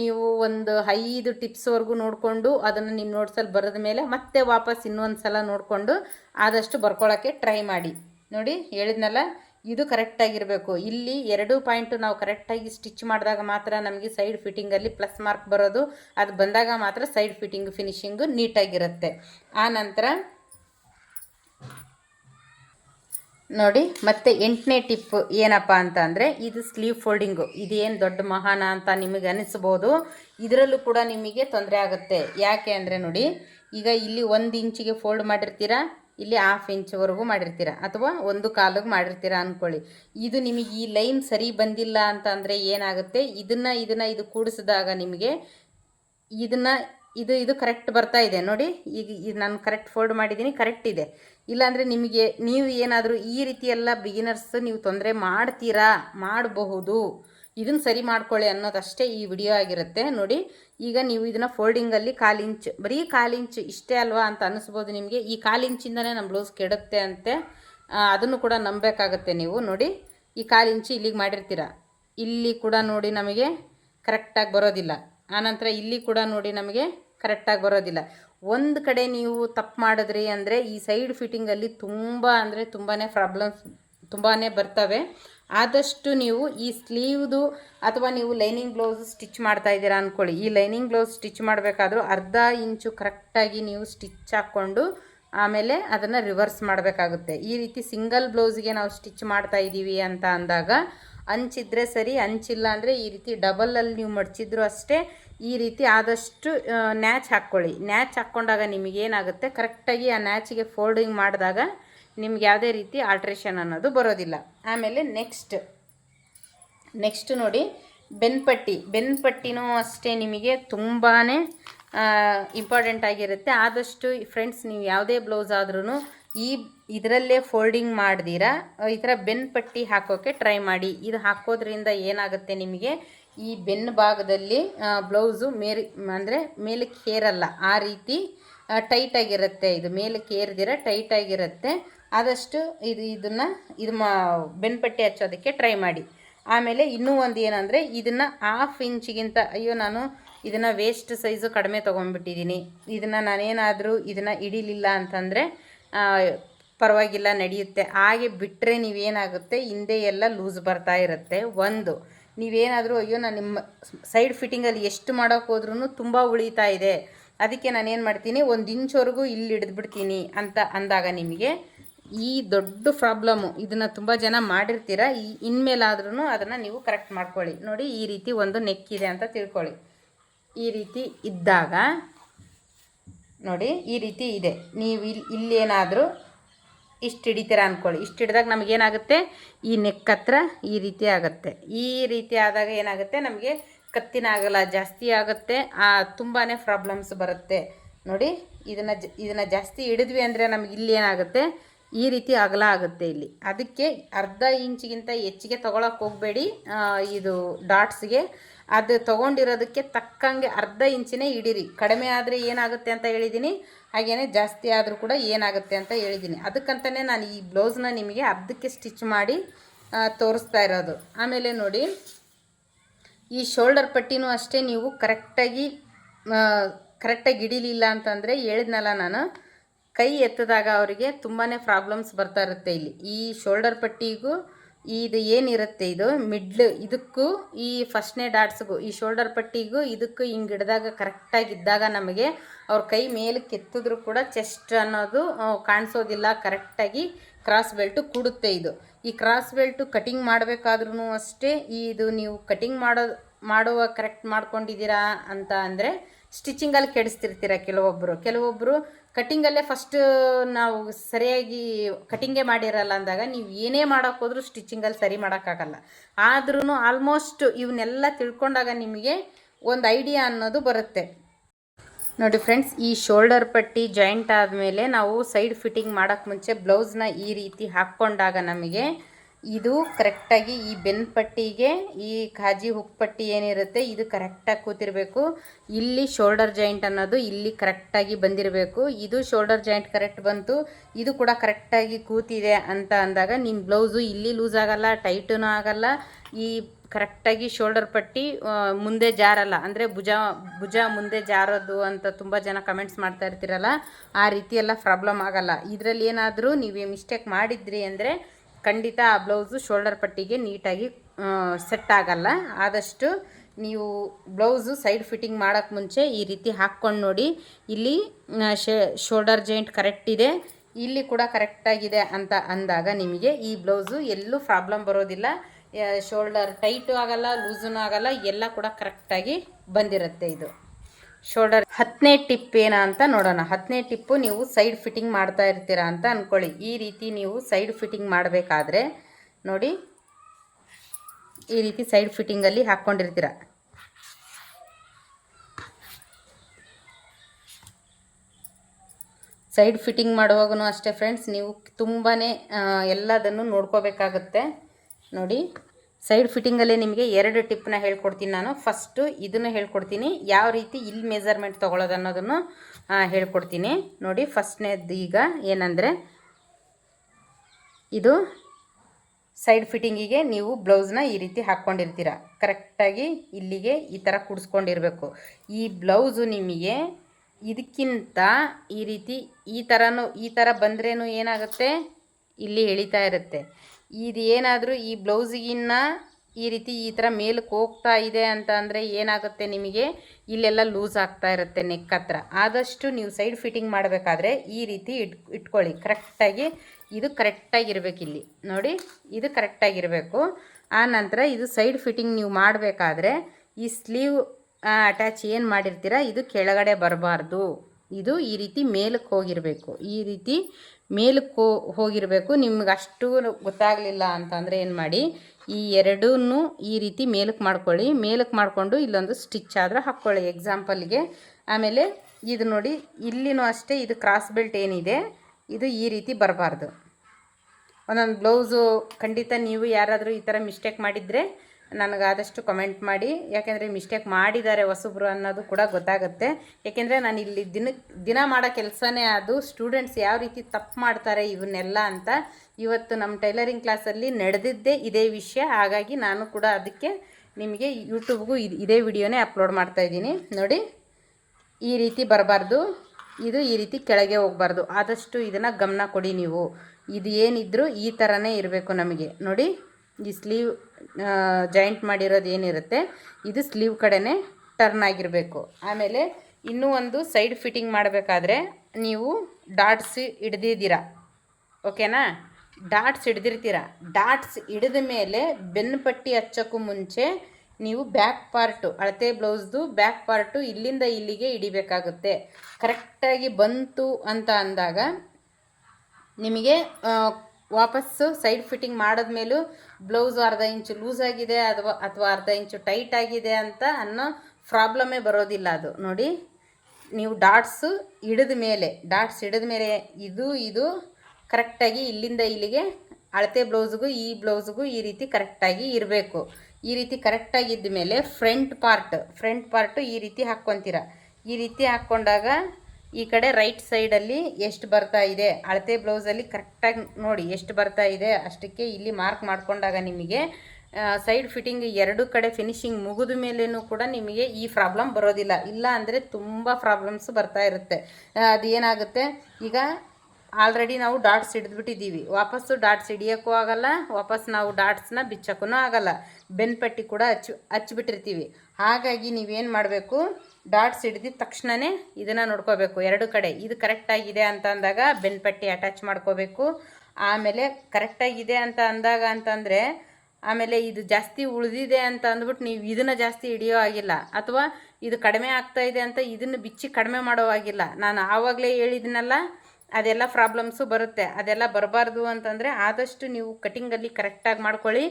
A: ನೀವು ಒಂದು ಐದು ಟಿಪ್ಸ್ವರೆಗೂ ನೋಡಿಕೊಂಡು ಅದನ್ನು ನಿಮ್ಮ ನೋಟ್ಸಲ್ಲಿ ಬರೆದ ಮೇಲೆ ಮತ್ತೆ ವಾಪಸ್ ಇನ್ನೊಂದು ಸಲ ನೋಡಿಕೊಂಡು ಆದಷ್ಟು ಬರ್ಕೊಳ್ಳೋಕ್ಕೆ ಟ್ರೈ ಮಾಡಿ. ನೋಡಿ, ಹೇಳಿದ್ನಲ್ಲ? ಇದು ಕರೆಕ್ಟಾಗಿರಬೇಕು ಇಲ್ಲಿ ಎರಡು ಪಾಯಿಂಟು ನಾವು ಕರೆಕ್ಟಾಗಿ ಸ್ಟಿಚ್ ಮಾಡಿದಾಗ ಮಾತ್ರ ನಮಗೆ ಸೈಡ್ ಫಿಟ್ಟಿಂಗಲ್ಲಿ ಪ್ಲಸ್ ಮಾರ್ಕ್ ಬರೋದು. ಅದು ಬಂದಾಗ ಮಾತ್ರ ಸೈಡ್ ಫಿಟ್ಟಿಂಗ್ ಫಿನಿಶಿಂಗು ನೀಟಾಗಿರುತ್ತೆ ಆ ನಂತರ ನೋಡಿ, ಮತ್ತೆ ಎಂಟನೇ ಟಿಪ್ ಏನಪ್ಪ ಅಂತ ಅಂದರೆ ಇದು ಸ್ಲೀವ್ ಫೋಲ್ಡಿಂಗು ಇದೇನು ದೊಡ್ಡ ಮಹಾನ ಅಂತ ನಿಮಗೆ ಅನಿಸ್ಬೋದು. ಇದರಲ್ಲೂ ಕೂಡ ನಿಮಗೆ ತೊಂದರೆ ಆಗುತ್ತೆ. ಯಾಕೆ ಅಂದರೆ ನೋಡಿ, ಈಗ ಇಲ್ಲಿ ಒಂದು ಇಂಚಿಗೆ ಫೋಲ್ಡ್ ಮಾಡಿರ್ತೀರಾ? ಇಲ್ಲಿ ಹಾಫ್ ಇಂಚ್ವರೆಗೂ ಮಾಡಿರ್ತೀರ? ಅಥವಾ ಒಂದು ಕಾಲಿಗೆ ಮಾಡಿರ್ತೀರ ಅಂದ್ಕೊಳ್ಳಿ ಇದು ನಿಮಗೆ ಈ ಲೈನ್ ಸರಿ ಬಂದಿಲ್ಲ ಅಂತ ಅಂದರೆ ಏನಾಗುತ್ತೆ? ಇದನ್ನು ಇದನ್ನು, ಇದು ಕೂಡಿಸಿದಾಗ ನಿಮಗೆ ಇದನ್ನು, ಇದು ಇದು ಕರೆಕ್ಟ್ ಬರ್ತಾ ಇದೆ. ನೋಡಿ, ಈಗ ಇದು ನಾನು ಕರೆಕ್ಟ್ ಫೋಲ್ಡ್ ಮಾಡಿದ್ದೀನಿ ಕರೆಕ್ಟ್ ಇದೆ. ಇಲ್ಲಾಂದರೆ ನಿಮಗೆ ನೀವು ಏನಾದರೂ ಈ ರೀತಿಯೆಲ್ಲ ಬಿಗಿನರ್ಸ್ ನೀವು ತೊಂದರೆ ಮಾಡ್ತೀರಾ? ಮಾಡಬಹುದು. ಇದನ್ನು ಸರಿ ಮಾಡ್ಕೊಳ್ಳಿ ಅನ್ನೋದಷ್ಟೇ ಈ ವಿಡಿಯೋ ಆಗಿರುತ್ತೆ. ನೋಡಿ, ಈಗ ನೀವು ಇದನ್ನು ಫೋಲ್ಡಿಂಗಲ್ಲಿ ಕಾಲಿಂಚ್ ಬರೀ ಕಾಲಿಂಚ್ ಇಷ್ಟೇ ಅಲ್ವಾ ಅಂತ ಅನ್ನಿಸ್ಬೋದು ನಿಮಗೆ. ಈ ಕಾಲಿಂಚಿಂದಲೇ ಇಂಚಿಂದನೇ ನಮ್ಮ ಬ್ಲೌಸ್ ಕೆಡುತ್ತೆ ಅಂತೆ. ಅದನ್ನು ಕೂಡ ನಂಬಬೇಕಾಗತ್ತೆ ನೀವು. ನೋಡಿ, ಈ ಕಾಲಿಂಚು ಇಲ್ಲಿಗೆ ಮಾಡಿರ್ತೀರ? ಇಲ್ಲಿ ಕೂಡ ನೋಡಿ ನಮಗೆ ಕರೆಕ್ಟಾಗಿ ಬರೋದಿಲ್ಲ. ಆನಂತರ ಇಲ್ಲಿ ಕೂಡ ನೋಡಿ ನಮಗೆ ಕರೆಕ್ಟಾಗಿ ಬರೋದಿಲ್ಲ. ಒಂದು ಕಡೆ ನೀವು ತಪ್ಪು ಮಾಡಿದ್ರಿ ಅಂದರೆ ಈ ಸೈಡ್ ಫಿಟ್ಟಿಂಗಲ್ಲಿ ತುಂಬ ಅಂದರೆ ತುಂಬಾ ಪ್ರಾಬ್ಲಮ್ಸ್ ತುಂಬಾ ಬರ್ತವೆ. ಆದಷ್ಟು ನೀವು ಈ ಸ್ಲೀವ್ದು ಅಥವಾ ನೀವು ಲೈನಿಂಗ್ ಬ್ಲೌಸ್ ಸ್ಟಿಚ್ ಮಾಡ್ತಾ ಇದ್ದೀರಾ ಅಂದ್ಕೊಳ್ಳಿ ಈ ಲೈನಿಂಗ್ ಬ್ಲೌಸ್ ಸ್ಟಿಚ್ ಮಾಡಬೇಕಾದ್ರೂ ಅರ್ಧ ಇಂಚು ಕರೆಕ್ಟಾಗಿ ನೀವು ಸ್ಟಿಚ್ ಹಾಕ್ಕೊಂಡು ಆಮೇಲೆ ಅದನ್ನು ರಿವರ್ಸ್ ಮಾಡಬೇಕಾಗುತ್ತೆ. ಈ ರೀತಿ ಸಿಂಗಲ್ ಬ್ಲೌಸ್ಗೆ ನಾವು ಸ್ಟಿಚ್ ಮಾಡ್ತಾ ಇದ್ದೀವಿ ಅಂತ ಅಂದಾಗ ಹಂಚಿದ್ರೆ ಸರಿ ಹಂಚಿಲ್ಲ ಅಂದರೆ ಈ ರೀತಿ ಡಬಲಲ್ಲಿ ನೀವು ಮಡಚಿದ್ರು ಅಷ್ಟೇ ಈ ರೀತಿ ಆದಷ್ಟು ನ್ಯಾಚ್ ಹಾಕ್ಕೊಳ್ಳಿ. ನ್ಯಾಚ್ ಹಾಕ್ಕೊಂಡಾಗ ನಿಮಗೇನಾಗುತ್ತೆ? ಕರೆಕ್ಟಾಗಿ ಆ ನ್ಯಾಚಿಗೆ ಫೋಲ್ಡಿಂಗ್ ಮಾಡಿದಾಗ ನಿಮ್ಗೆ ಯಾವುದೇ ರೀತಿ ಆಲ್ಟ್ರೇಷನ್ ಅನ್ನೋದು ಬರೋದಿಲ್ಲ. ಆಮೇಲೆ ನೆಕ್ಸ್ಟ್ ನೆಕ್ಸ್ಟ್ ನೋಡಿ, ಬೆನ್ಪಟ್ಟಿ. ಬೆನ್ಪಟ್ಟಿನೂ ಅಷ್ಟೇ ನಿಮಗೆ ತುಂಬಾ ಇಂಪಾರ್ಟೆಂಟ್ ಆಗಿರುತ್ತೆ. ಆದಷ್ಟು ಫ್ರೆಂಡ್ಸ್ ನೀವು ಯಾವುದೇ ಬ್ಲೌಸ್ ಆದ್ರೂ ಈ ಇದರಲ್ಲೇ ಫೋಲ್ಡಿಂಗ್ ಮಾಡ್ದಿರಾ, ಈ ಥರ ಬೆನ್ಪಟ್ಟಿ ಹಾಕೋಕ್ಕೆ ಟ್ರೈ ಮಾಡಿ. ಇದು ಹಾಕೋದ್ರಿಂದ ಏನಾಗುತ್ತೆ ನಿಮಗೆ, ಈ ಬೆನ್ನು ಭಾಗದಲ್ಲಿ ಬ್ಲೌಸು ಮೇರಿ ಅಂದರೆ ಮೇಲಕ್ಕೆ ಹೇರಲ್ಲ ಆ ರೀತಿ ಟೈಟಾಗಿರುತ್ತೆ ಇದು ಮೇಲಕ್ಕೆ ಏರ್ದಿರ ಟೈಟಾಗಿರುತ್ತೆ ಆದಷ್ಟು ಇದು ಇದನ್ನು ಇದು ಮಾ ಬೆನ್ಪಟ್ಟಿ ಹಚ್ಚೋದಕ್ಕೆ ಟ್ರೈ ಮಾಡಿ. ಆಮೇಲೆ ಇನ್ನೂ ಒಂದು ಏನಂದರೆ ಇದನ್ನು ಹಾಫ್ ಇಂಚಿಗಿಂತ ಅಯ್ಯೋ ನಾನು ಇದನ್ನು ವೇಸ್ಟ್ ಸೈಜು ಕಡಿಮೆ ತೊಗೊಂಡ್ಬಿಟ್ಟಿದ್ದೀನಿ ಇದನ್ನು ನಾನೇನಾದರೂ ಇದನ್ನು ಹಿಡಿಲಿಲ್ಲ ಅಂತಂದರೆ ಪರವಾಗಿಲ್ಲ ನಡೆಯುತ್ತೆ. ಹಾಗೆ ಬಿಟ್ಟರೆ ನೀವೇನಾಗುತ್ತೆ, ಹಿಂದೆ ಎಲ್ಲ ಲೂಸ್ ಬರ್ತಾ ಇರುತ್ತೆ. ಒಂದು, ನೀವೇನಾದರೂ ಅಯ್ಯೋ ನಾನು ನಿಮ್ಮ ಸೈಡ್ ಫಿಟ್ಟಿಂಗಲ್ಲಿ ಎಷ್ಟು ಮಾಡೋಕೆ ಹೋದ್ರೂ ತುಂಬ ಉಳಿತಾ ಇದೆ. ಅದಕ್ಕೆ ನಾನೇನು ಮಾಡ್ತೀನಿ, ಒಂದು ಇಂಚ್ವರೆಗೂ ಇಲ್ಲಿ ಹಿಡಿದ್ಬಿಡ್ತೀನಿ ಅಂತ ಅಂದಾಗ ನಿಮಗೆ ಈ ದೊಡ್ಡ ಪ್ರಾಬ್ಲಮ್ಮು ಇದನ್ನು ತುಂಬ ಜನ ಮಾಡಿರ್ತೀರ, ಈ ಇನ್ಮೇಲಾದ್ರೂ ಅದನ್ನು ನೀವು ಕರೆಕ್ಟ್ ಮಾಡ್ಕೊಳ್ಳಿ. ನೋಡಿ, ಈ ರೀತಿ ಒಂದು ನೆಕ್ ಇದೆ ಅಂತ ತಿಳ್ಕೊಳ್ಳಿ. ಈ ರೀತಿ ಇದ್ದಾಗ, ನೋಡಿ, ಈ ರೀತಿ ಇದೆ. ನೀವು ಇಲ್ಲಿ ಇಲ್ಲೇನಾದರೂ ಇಷ್ಟು ಹಿಡಿತೀರ ಅಂದ್ಕೊಳ್ಳಿ ಇಷ್ಟು ಹಿಡಿದಾಗ ನಮಗೇನಾಗುತ್ತೆ ಈ ನೆಕ್ ಹತ್ರ ಈ ರೀತಿ ಆಗುತ್ತೆ. ಈ ರೀತಿ ಆದಾಗ ಏನಾಗುತ್ತೆ? ನಮಗೆ ಕತ್ತಿನ ಆಗಲ್ಲ ಜಾಸ್ತಿ ಆಗುತ್ತೆ. ತುಂಬಾ ಪ್ರಾಬ್ಲಮ್ಸ್ ಬರುತ್ತೆ. ನೋಡಿ, ಇದನ್ನು ಇದನ್ನು ಜಾಸ್ತಿ ಹಿಡಿದ್ವಿ ಅಂದರೆ ನಮಗೆ ಇಲ್ಲಿ ಏನಾಗುತ್ತೆ ಈ ರೀತಿ ಅಗಲ ಆಗುತ್ತೆ ಇಲ್ಲಿ. ಅದಕ್ಕೆ ಅರ್ಧ ಇಂಚಿಗಿಂತ ಹೆಚ್ಚಿಗೆ ತೊಗೊಳಕ್ಕೆ ಹೋಗಬೇಡಿ. ಇದು ಡಾಟ್ಸ್ಗೆ ಅದು ತೊಗೊಂಡಿರೋದಕ್ಕೆ ತಕ್ಕಂಗೆ ಅರ್ಧ ಇಂಚಿನೇ ಹಿಡೀರಿ ಕಡಿಮೆ ಆದರೆ ಏನಾಗುತ್ತೆ ಅಂತ ಹೇಳಿದ್ದೀನಿ ಹಾಗೆಯೇ ಜಾಸ್ತಿ ಆದರೂ ಕೂಡ ಏನಾಗುತ್ತೆ ಅಂತ ಹೇಳಿದ್ದೀನಿ ಅದಕ್ಕಂತಲೇ ನಾನು ಈ ಬ್ಲೌಸ್ನ ನಿಮಗೆ ಅರ್ಧಕ್ಕೆ ಸ್ಟಿಚ್ ಮಾಡಿ ತೋರಿಸ್ತಾ ಇರೋದು. ಆಮೇಲೆ ನೋಡಿ, ಈ ಶೋಲ್ಡರ್ ಪಟ್ಟಿನೂ ಅಷ್ಟೇ ನೀವು ಕರೆಕ್ಟಾಗಿ ಕರೆಕ್ಟಾಗಿ ಹಿಡಿಲಿಲ್ಲ ಅಂತಂದರೆ ಹೇಳಿದ್ನಲ್ಲ ನಾನು. ಕೈ ಎತ್ತಿದಾಗ ಅವರಿಗೆ ತುಂಬಾ ಪ್ರಾಬ್ಲಮ್ಸ್ ಬರ್ತಾ ಇರುತ್ತೆ ಇಲ್ಲಿ. ಈ ಶೋಲ್ಡರ್ ಪಟ್ಟಿಗೂ ಇದು ಏನಿರುತ್ತೆ ಇದು? ಮಿಡ್ಲ್ ಇದಕ್ಕೂ ಈ ಫಸ್ಟ್ನೇ ಡಾಟ್ಸ್ಗೂ ಈ ಶೋಲ್ಡರ್ ಪಟ್ಟಿಗೂ ಇದಕ್ಕೂ ಹಿಂಗೆ ಹಿಡಿದಾಗ ಕರೆಕ್ಟಾಗಿ ಇದ್ದಾಗ ನಮಗೆ ಅವ್ರ ಕೈ ಮೇಲೆ ಕೆತ್ತಿದ್ರು ಕೂಡ ಚೆಸ್ಟ್ ಅನ್ನೋದು ಕಾಣಿಸೋದಿಲ್ಲ. ಕರೆಕ್ಟಾಗಿ ಕ್ರಾಸ್ ಬೆಲ್ಟು ಕೂಡುತ್ತೆ ಇದು. ಈ ಕ್ರಾಸ್ ಬೆಲ್ಟು ಕಟಿಂಗ್ ಮಾಡಬೇಕಾದ್ರೂ ಅಷ್ಟೇ ಇದು ನೀವು ಕಟಿಂಗ್ ಮಾಡೋ, ಮಾಡುವ ಕರೆಕ್ಟ್ ಮಾಡ್ಕೊಂಡಿದ್ದೀರಾ ಅಂತ ಅಂದರೆ ಸ್ಟಿಚಿಂಗಲ್ಲಿ ಕೆಡಿಸ್ತಿರ್ತೀರ ಕೆಲವೊಬ್ಬರು ಕೆಲವೊಬ್ಬರು ಕಟ್ಟಿಂಗಲ್ಲೇ ಫಸ್ಟ್ ನಾವು ಸರಿಯಾಗಿ ಕಟಿಂಗೇ ಮಾಡಿರಲ್ಲ ಅಂದಾಗ ನೀವು ಏನೇ ಮಾಡೋಕ್ಕೆ ಹೋದ್ರೂ ಸ್ಟಿಚಿಂಗಲ್ಲಿ ಸರಿ ಮಾಡೋಕ್ಕಾಗಲ್ಲ. ಆದ್ರೂ ಆಲ್ಮೋಸ್ಟ್ ಇವನ್ನೆಲ್ಲ ತಿಳ್ಕೊಂಡಾಗ ನಿಮಗೆ ಒಂದು ಐಡಿಯಾ ಅನ್ನೋದು ಬರುತ್ತೆ. ನೋಡಿ ಫ್ರೆಂಡ್ಸ್ ಈ ಶೋಲ್ಡರ್ ಪಟ್ಟಿ ಜಾಯಿಂಟ್ ಆದಮೇಲೆ ನಾವು ಸೈಡ್ ಫಿಟ್ಟಿಂಗ್ ಮಾಡೋಕ್ಕೆ ಮುಂಚೆ ಬ್ಲೌಸ್ನ ಈ ರೀತಿ ಹಾಕ್ಕೊಂಡಾಗ ನಮಗೆ ಇದು ಕರೆಕ್ಟಾಗಿ ಈ ಬೆನ್ ಪಟ್ಟಿಗೆ ಈ ಕಾಜಿ ಹುಕ್ ಪಟ್ಟಿ ಏನಿರುತ್ತೆ, ಇದು ಕರೆಕ್ಟಾಗಿ ಕೂತಿರಬೇಕು. ಇಲ್ಲಿ ಶೋಲ್ಡರ್ ಜಾಯಿಂಟ್ ಅನ್ನೋದು ಇಲ್ಲಿ ಕರೆಕ್ಟಾಗಿ ಬಂದಿರಬೇಕು. ಇದು ಶೋಲ್ಡರ್ ಜಾಯಿಂಟ್ ಕರೆಕ್ಟ್ ಬಂತು, ಇದು ಕೂಡ ಕರೆಕ್ಟಾಗಿ ಕೂತಿದೆ ಅಂತ ಅಂದಾಗ ನಿಮ್ಮ ಬ್ಲೌಸು ಇಲ್ಲಿ ಲೂಸ್ ಆಗಲ್ಲ ಟೈಟೂ ಆಗಲ್ಲ. ಈ ಕರೆಕ್ಟಾಗಿ ಶೋಲ್ಡರ್ ಪಟ್ಟಿ ಮುಂದೆ ಜಾರಲ್ಲ. ಅಂದರೆ ಭುಜ ಭುಜ ಮುಂದೆ ಜಾರೋದು ಅಂತ ತುಂಬ ಜನ ಕಮೆಂಟ್ಸ್ ಮಾಡ್ತಾ ಇರ್ತೀರಲ್ಲ, ಆ ರೀತಿ ಎಲ್ಲ ಪ್ರಾಬ್ಲಮ್ ಆಗಲ್ಲ. ಇದರಲ್ಲಿ ಏನಾದರೂ ನೀವು ಮಿಸ್ಟೇಕ್ ಮಾಡಿದ್ರಿ ಅಂದರೆ ಖಂಡಿತ ಆ ಬ್ಲೌಸು ಶೋಲ್ಡರ್ ಪಟ್ಟಿಗೆ ನೀಟಾಗಿ ಸೆಟ್ ಆಗಲ್ಲ. ಆದಷ್ಟು ನೀವು ಬ್ಲೌಸು ಸೈಡ್ ಫಿಟ್ಟಿಂಗ್ ಮಾಡೋಕ್ಕೆ ಮುಂಚೆ ಈ ರೀತಿ ಹಾಕ್ಕೊಂಡು ನೋಡಿ. ಇಲ್ಲಿ ಶೋಲ್ಡರ್ ಜಾಯಿಂಟ್ ಕರೆಕ್ಟ್ ಇದೆ. ಇಲ್ಲಿ ಕೂಡ ಕರೆಕ್ಟಾಗಿದೆ ಅಂತ ಅಂದಾಗ ನಿಮಗೆ ಈ ಬ್ಲೌಸು ಎಲ್ಲೂ ಪ್ರಾಬ್ಲಮ್ ಬರೋದಿಲ್ಲ. ಶೋಲ್ಡರ್ ಟೈಟು ಆಗಲ್ಲ ಲೂಸೂ ಆಗಲ್ಲ, ಎಲ್ಲ ಕೂಡ ಕರೆಕ್ಟಾಗಿ ಬಂದಿರುತ್ತೆ ಇದು. ಶೋಲ್ಡರ್. ಹತ್ತನೇ ಟಿಪ್ ಏನ ಅಂತ ನೋಡೋಣ. ಹತ್ತನೇ ಟಿಪ್ಪು ನೀವು ಸೈಡ್ ಫಿಟ್ಟಿಂಗ್ ಮಾಡ್ತಾ ಇರ್ತೀರಾ ಅಂತ ಅಂದ್ಕೊಳ್ಳಿ ಈ ರೀತಿ ನೀವು ಸೈಡ್ ಫಿಟ್ಟಿಂಗ್ ಮಾಡಬೇಕಾದ್ರೆ ನೋಡಿ, ಈ ರೀತಿ ಸೈಡ್ ಫಿಟ್ಟಿಂಗಲ್ಲಿ ಹಾಕ್ಕೊಂಡಿರ್ತೀರ. ಸೈಡ್ ಫಿಟ್ಟಿಂಗ್ ಮಾಡುವಾಗೂ ಅಷ್ಟೇ ಫ್ರೆಂಡ್ಸ್, ನೀವು ತುಂಬಾ ಎಲ್ಲದನ್ನು ನೋಡ್ಕೋಬೇಕಾಗುತ್ತೆ. ನೋಡಿ. ಸೈಡ್ ಫಿಟ್ಟಿಂಗಲ್ಲೇ ನಿಮಗೆ ಎರಡು ಟಿಪ್ಪನ್ನ ಹೇಳ್ಕೊಡ್ತೀನಿ ನಾನು. ಫಸ್ಟು ಇದನ್ನು ಹೇಳ್ಕೊಡ್ತೀನಿ. ಯಾವ ರೀತಿ ಇಲ್ಲಿ ಮೆಜರ್ಮೆಂಟ್ ತೊಗೊಳೋದು ಅನ್ನೋದನ್ನು ಹೇಳ್ಕೊಡ್ತೀನಿ. ನೋಡಿ, ಫಸ್ಟ್ನೇದು ಈಗ ಏನಂದರೆ, ಇದು ಸೈಡ್ ಫಿಟ್ಟಿಂಗಿಗೆ ನೀವು ಬ್ಲೌಸ್ನ ಈ ರೀತಿ ಹಾಕ್ಕೊಂಡಿರ್ತೀರ. ಕರೆಕ್ಟಾಗಿ ಇಲ್ಲಿಗೆ ಈ ಥರ ಕುಡಿಸ್ಕೊಂಡಿರಬೇಕು. ಈ ಬ್ಲೌಸು ನಿಮಗೆ ಇದಕ್ಕಿಂತ ಈ ರೀತಿ ಈ ಥರನೂ ಈ ಥರ ಬಂದ್ರೇನು ಏನಾಗುತ್ತೆ? ಇಲ್ಲಿ ಎಳಿತಾ ಇರುತ್ತೆ. ಇದು ಏನಾದರೂ ಈ ಬ್ಲೌಸಿಗಿನ್ನ ಈ ರೀತಿ ಈ ಥರ ಮೇಲಕ್ಕೆ ಹೋಗ್ತಾ ಇದೆ ಅಂತ ಅಂದರೆ ಏನಾಗುತ್ತೆ ನಿಮಗೆ? ಇಲ್ಲೆಲ್ಲ ಲೂಸ್ ಆಗ್ತಾ ಇರುತ್ತೆ ನೆಕ್ ಹತ್ರ. ಆದಷ್ಟು ನೀವು ಸೈಡ್ ಫಿಟ್ಟಿಂಗ್ ಮಾಡಬೇಕಾದ್ರೆ ಈ ರೀತಿ ಇಟ್, ಇಟ್ಕೊಳ್ಳಿ. ಕರೆಕ್ಟಾಗಿ ಇದು ಕರೆಕ್ಟಾಗಿರ್ಬೇಕು ಇಲ್ಲಿ. ನೋಡಿ, ಇದು ಕರೆಕ್ಟಾಗಿರಬೇಕು ಆ ನಂತರ ಇದು ಸೈಡ್ ಫಿಟ್ಟಿಂಗ್ ನೀವು ಮಾಡಬೇಕಾದ್ರೆ ಈ ಸ್ಲೀವ್ ಅಟ್ಯಾಚ್ ಏನು ಮಾಡಿರ್ತೀರ? ಇದು ಕೆಳಗಡೆ ಬರಬಾರ್ದು. ಇದು ಈ ರೀತಿ ಮೇಲಕ್ಕೆ ಹೋಗಿರಬೇಕು. ಈ ರೀತಿ ಮೇಲಕ್ಕೆ ಹೋಗಿರಬೇಕು. ನಿಮ್ಗೆ ಅಷ್ಟು ಗೊತ್ತಾಗಲಿಲ್ಲ ಅಂತಂದರೆ ಏನು ಮಾಡಿ, ಈ ಎರಡೂ ಈ ರೀತಿ ಮೇಲಕ್ಕೆ ಮಾಡ್ಕೊಳ್ಳಿ. ಮೇಲಕ್ಕೆ ಮಾಡಿಕೊಂಡು ಇಲ್ಲೊಂದು ಸ್ಟಿಚ್ ಆದ್ರೆ ಹಾಕ್ಕೊಳ್ಳಿ ಎಕ್ಸಾಂಪಲ್ಗೆ ಆಮೇಲೆ ಇದು ನೋಡಿ, ಇಲ್ಲಿನೂ ಅಷ್ಟೇ ಇದು ಕ್ರಾಸ್ ಬೆಲ್ಟ್ ಏನಿದೆ, ಇದು ಈ ರೀತಿ ಬರಬಾರ್ದು. ಒಂದೊಂದು ಬ್ಲೌಸು ಖಂಡಿತ ನೀವು ಯಾರಾದರೂ ಈ ಥರ ಮಿಸ್ಟೇಕ್ ಮಾಡಿದರೆ ನನಗೆ ಆದಷ್ಟು ಕಮೆಂಟ್ ಮಾಡಿ. ಯಾಕೆಂದರೆ ಮಿಸ್ಟೇಕ್ ಮಾಡಿದ್ದಾರೆ ಹೊಸಬ್ರು ಅನ್ನೋದು ಕೂಡ ಗೊತ್ತಾಗುತ್ತೆ. ಯಾಕೆಂದರೆ ನಾನು ಇಲ್ಲಿ ದಿನ ದಿನ ಮಾಡೋ ಕೆಲಸನೇ ಅದು. ಸ್ಟೂಡೆಂಟ್ಸ್ ಯಾವ ರೀತಿ ತಪ್ಪು ಮಾಡ್ತಾರೆ ಇವನ್ನೆಲ್ಲ ಅಂತ ಇವತ್ತು ನಮ್ಮ ಟೈಲರಿಂಗ್ ಕ್ಲಾಸಲ್ಲಿ ನಡೆದಿದ್ದೇ ಇದೇ ವಿಷಯ. ಹಾಗಾಗಿ ನಾನು ಕೂಡ ಅದಕ್ಕೆ ನಿಮಗೆ ಯೂಟ್ಯೂಬ್ಗೂ ಇದು, ಇದೇ ವಿಡಿಯೋನೇ ಅಪ್ಲೋಡ್ ಮಾಡ್ತಾಯಿದ್ದೀನಿ ನೋಡಿ, ಈ ರೀತಿ ಬರಬಾರ್ದು. ಇದು ಈ ರೀತಿ ಕೆಳಗೆ ಹೋಗಬಾರ್ದು. ಆದಷ್ಟು ಇದನ್ನು ಗಮನ ಕೊಡಿ ನೀವು. ಇದು ಏನಿದ್ರು ಈ ಥರನೇ ಇರಬೇಕು ನಮಗೆ. ನೋಡಿ, ಈ ಸ್ಲೀವ್ ಜಾಯಿಂಟ್ ಮಾಡಿರೋದು ಏನಿರುತ್ತೆ, ಇದು ಸ್ಲೀವ್ ಕಡೆನೇ ಟರ್ನ್ ಆಗಿರಬೇಕು. ಆಮೇಲೆ ಇನ್ನೂ ಒಂದು ಸೈಡ್ ಫಿಟ್ಟಿಂಗ್ ಮಾಡಬೇಕಾದ್ರೆ ನೀವು ಡಾಟ್ಸ್ ಹಿಡ್ದಿದ್ದೀರಾ. ಓಕೆನಾ ಡಾಟ್ಸ್ ಹಿಡ್ದಿರ್ತೀರ. ಡಾಟ್ಸ್ ಹಿಡಿದ ಮೇಲೆ ಬೆನ್ನು ಪಟ್ಟಿ ಹಚ್ಚೋಕ್ಕೂ ಮುಂಚೆ ನೀವು ಬ್ಯಾಕ್ ಪಾರ್ಟು ಅಳತೆ ಬ್ಲೌಸ್ದು ಬ್ಯಾಕ್ ಪಾರ್ಟು ಇಲ್ಲಿಂದ ಇಲ್ಲಿಗೆ ಹಿಡಿಬೇಕಾಗುತ್ತೆ. ಕರೆಕ್ಟಾಗಿ ಬಂತು ಅಂತ ಅಂದಾಗ ನಿಮಗೆ ವಾಪಸ್ಸು ಸೈಡ್ ಫಿಟ್ಟಿಂಗ್ ಮಾಡಿದ್ಮೇಲೂ ಬ್ಲೌಸ್ ಅರ್ಧ ಇಂಚು ಲೂಸ್ ಆಗಿದೆ ಅಥವಾ ಅಥವಾ ಅರ್ಧ ಇಂಚು ಟೈಟ್ ಆಗಿದೆ ಅಂತ ಅನ್ನೋ ಪ್ರಾಬ್ಲಮ್ಮೇ ಬರೋದಿಲ್ಲ ಅದು. ನೋಡಿ, ನೀವು ಡಾಟ್ಸು ಹಿಡಿದ ಮೇಲೆ, ಡಾಟ್ಸ್ ಹಿಡಿದ ಮೇಲೆ ಇದು ಇದು ಕರೆಕ್ಟಾಗಿ ಇಲ್ಲಿಂದ ಇಲ್ಲಿಗೆ ಅಳತೆ ಬ್ಲೌಸ್ಗೂ ಈ ಬ್ಲೌಸ್ಗೂ ಈ ರೀತಿ ಕರೆಕ್ಟಾಗಿ ಇರಬೇಕು. ಈ ರೀತಿ ಕರೆಕ್ಟಾಗಿ ಇದ್ದ ಮೇಲೆ ಫ್ರಂಟ್ ಪಾರ್ಟ್, ಫ್ರಂಟ್ ಪಾರ್ಟು ಈ ರೀತಿ ಹಾಕ್ಕೊತೀರ. ಈ ರೀತಿ ಹಾಕ್ಕೊಂಡಾಗ ಈ ಕಡೆ ರೈಟ್ ಸೈಡಲ್ಲಿ ಎಷ್ಟು ಬರ್ತಾ ಇದೆ? ಅಳತೆ ಬ್ಲೌಸಲ್ಲಿ ಕರೆಕ್ಟಾಗಿ ನೋಡಿ ಎಷ್ಟು ಬರ್ತಾ ಇದೆ? ಅಷ್ಟಕ್ಕೆ ಇಲ್ಲಿ ಮಾರ್ಕ್ ಮಾಡಿಕೊಂಡಾಗ ನಿಮಗೆ ಸೈಡ್ ಫಿಟ್ಟಿಂಗ್ ಎರಡು ಕಡೆ ಫಿನಿಶಿಂಗ್ ಮುಗಿದ ಮೇಲೇನೂ ಕೂಡ ನಿಮಗೆ ಈ ಪ್ರಾಬ್ಲಮ್ ಬರೋದಿಲ್ಲ. ಇಲ್ಲ ಅಂದರೆ ತುಂಬ ಪ್ರಾಬ್ಲಮ್ಸ್ ಬರ್ತಾ ಇರುತ್ತೆ. ಅದು ಏನಾಗುತ್ತೆ ಈಗ ಆಲ್ರೆಡಿ ನಾವು ಡಾಟ್ಸ್ ಹಿಡಿದ್ಬಿಟ್ಟಿದ್ದೀವಿ. ವಾಪಸ್ಸು ಡಾಟ್ಸ್ ಹಿಡಿಯೋಕ್ಕೂ ಆಗಲ್ಲ ವಾಪಸ್ ನಾವು ಡಾಟ್ಸ್ನ ಬಿಚ್ಚಕ್ಕೂ ಆಗಲ್ಲ. ಬೆನ್ಪಟ್ಟಿ ಕೂಡ ಹಚ್ಚಿ, ಹಚ್ಚಿಬಿಟ್ಟಿರ್ತೀವಿ. ಹಾಗಾಗಿ ನೀವೇನು ಮಾಡಬೇಕು? ಡಾಟ್ಸ್ ಹಿಡಿದ ತಕ್ಷಣವೇ ಇದನ್ನು ನೋಡ್ಕೋಬೇಕು. ಎರಡು ಕಡೆ. ಇದು ಕರೆಕ್ಟಾಗಿದೆ ಅಂತ ಅಂದಾಗ ಬೆನ್ಪಟ್ಟಿ ಅಟ್ಯಾಚ್ ಮಾಡ್ಕೋಬೇಕು. ಆಮೇಲೆ ಕರೆಕ್ಟಾಗಿದೆ ಅಂತ ಅಂದಾಗ ಅಂತಂದರೆ, ಆಮೇಲೆ ಇದು ಜಾಸ್ತಿ ಉಳಿದಿದೆ ಅಂತ ಅಂದ್ಬಿಟ್ಟು ನೀವು ಇದನ್ನು ಜಾಸ್ತಿ ಹಿಡಿಯೋ ಆಗಿಲ್ಲ ಅಥವಾ ಇದು ಕಡಿಮೆ ಆಗ್ತಾ ಇದೆ ಅಂತ ಇದನ್ನು ಬಿಚ್ಚಿ ಕಡಿಮೆ ಮಾಡೋ ಆಗಿಲ್ಲ ನಾನು ಆವಾಗಲೇ ಹೇಳಿದ್ನಲ್ಲ, ಅದೆಲ್ಲ ಪ್ರಾಬ್ಲಮ್ಸು ಬರುತ್ತೆ. ಅದೆಲ್ಲ ಬರಬಾರ್ದು ಅಂತಂದರೆ ಆದಷ್ಟು ನೀವು ಕಟಿಂಗಲ್ಲಿ ಕರೆಕ್ಟಾಗಿ ಮಾಡ್ಕೊಳ್ಳಿ.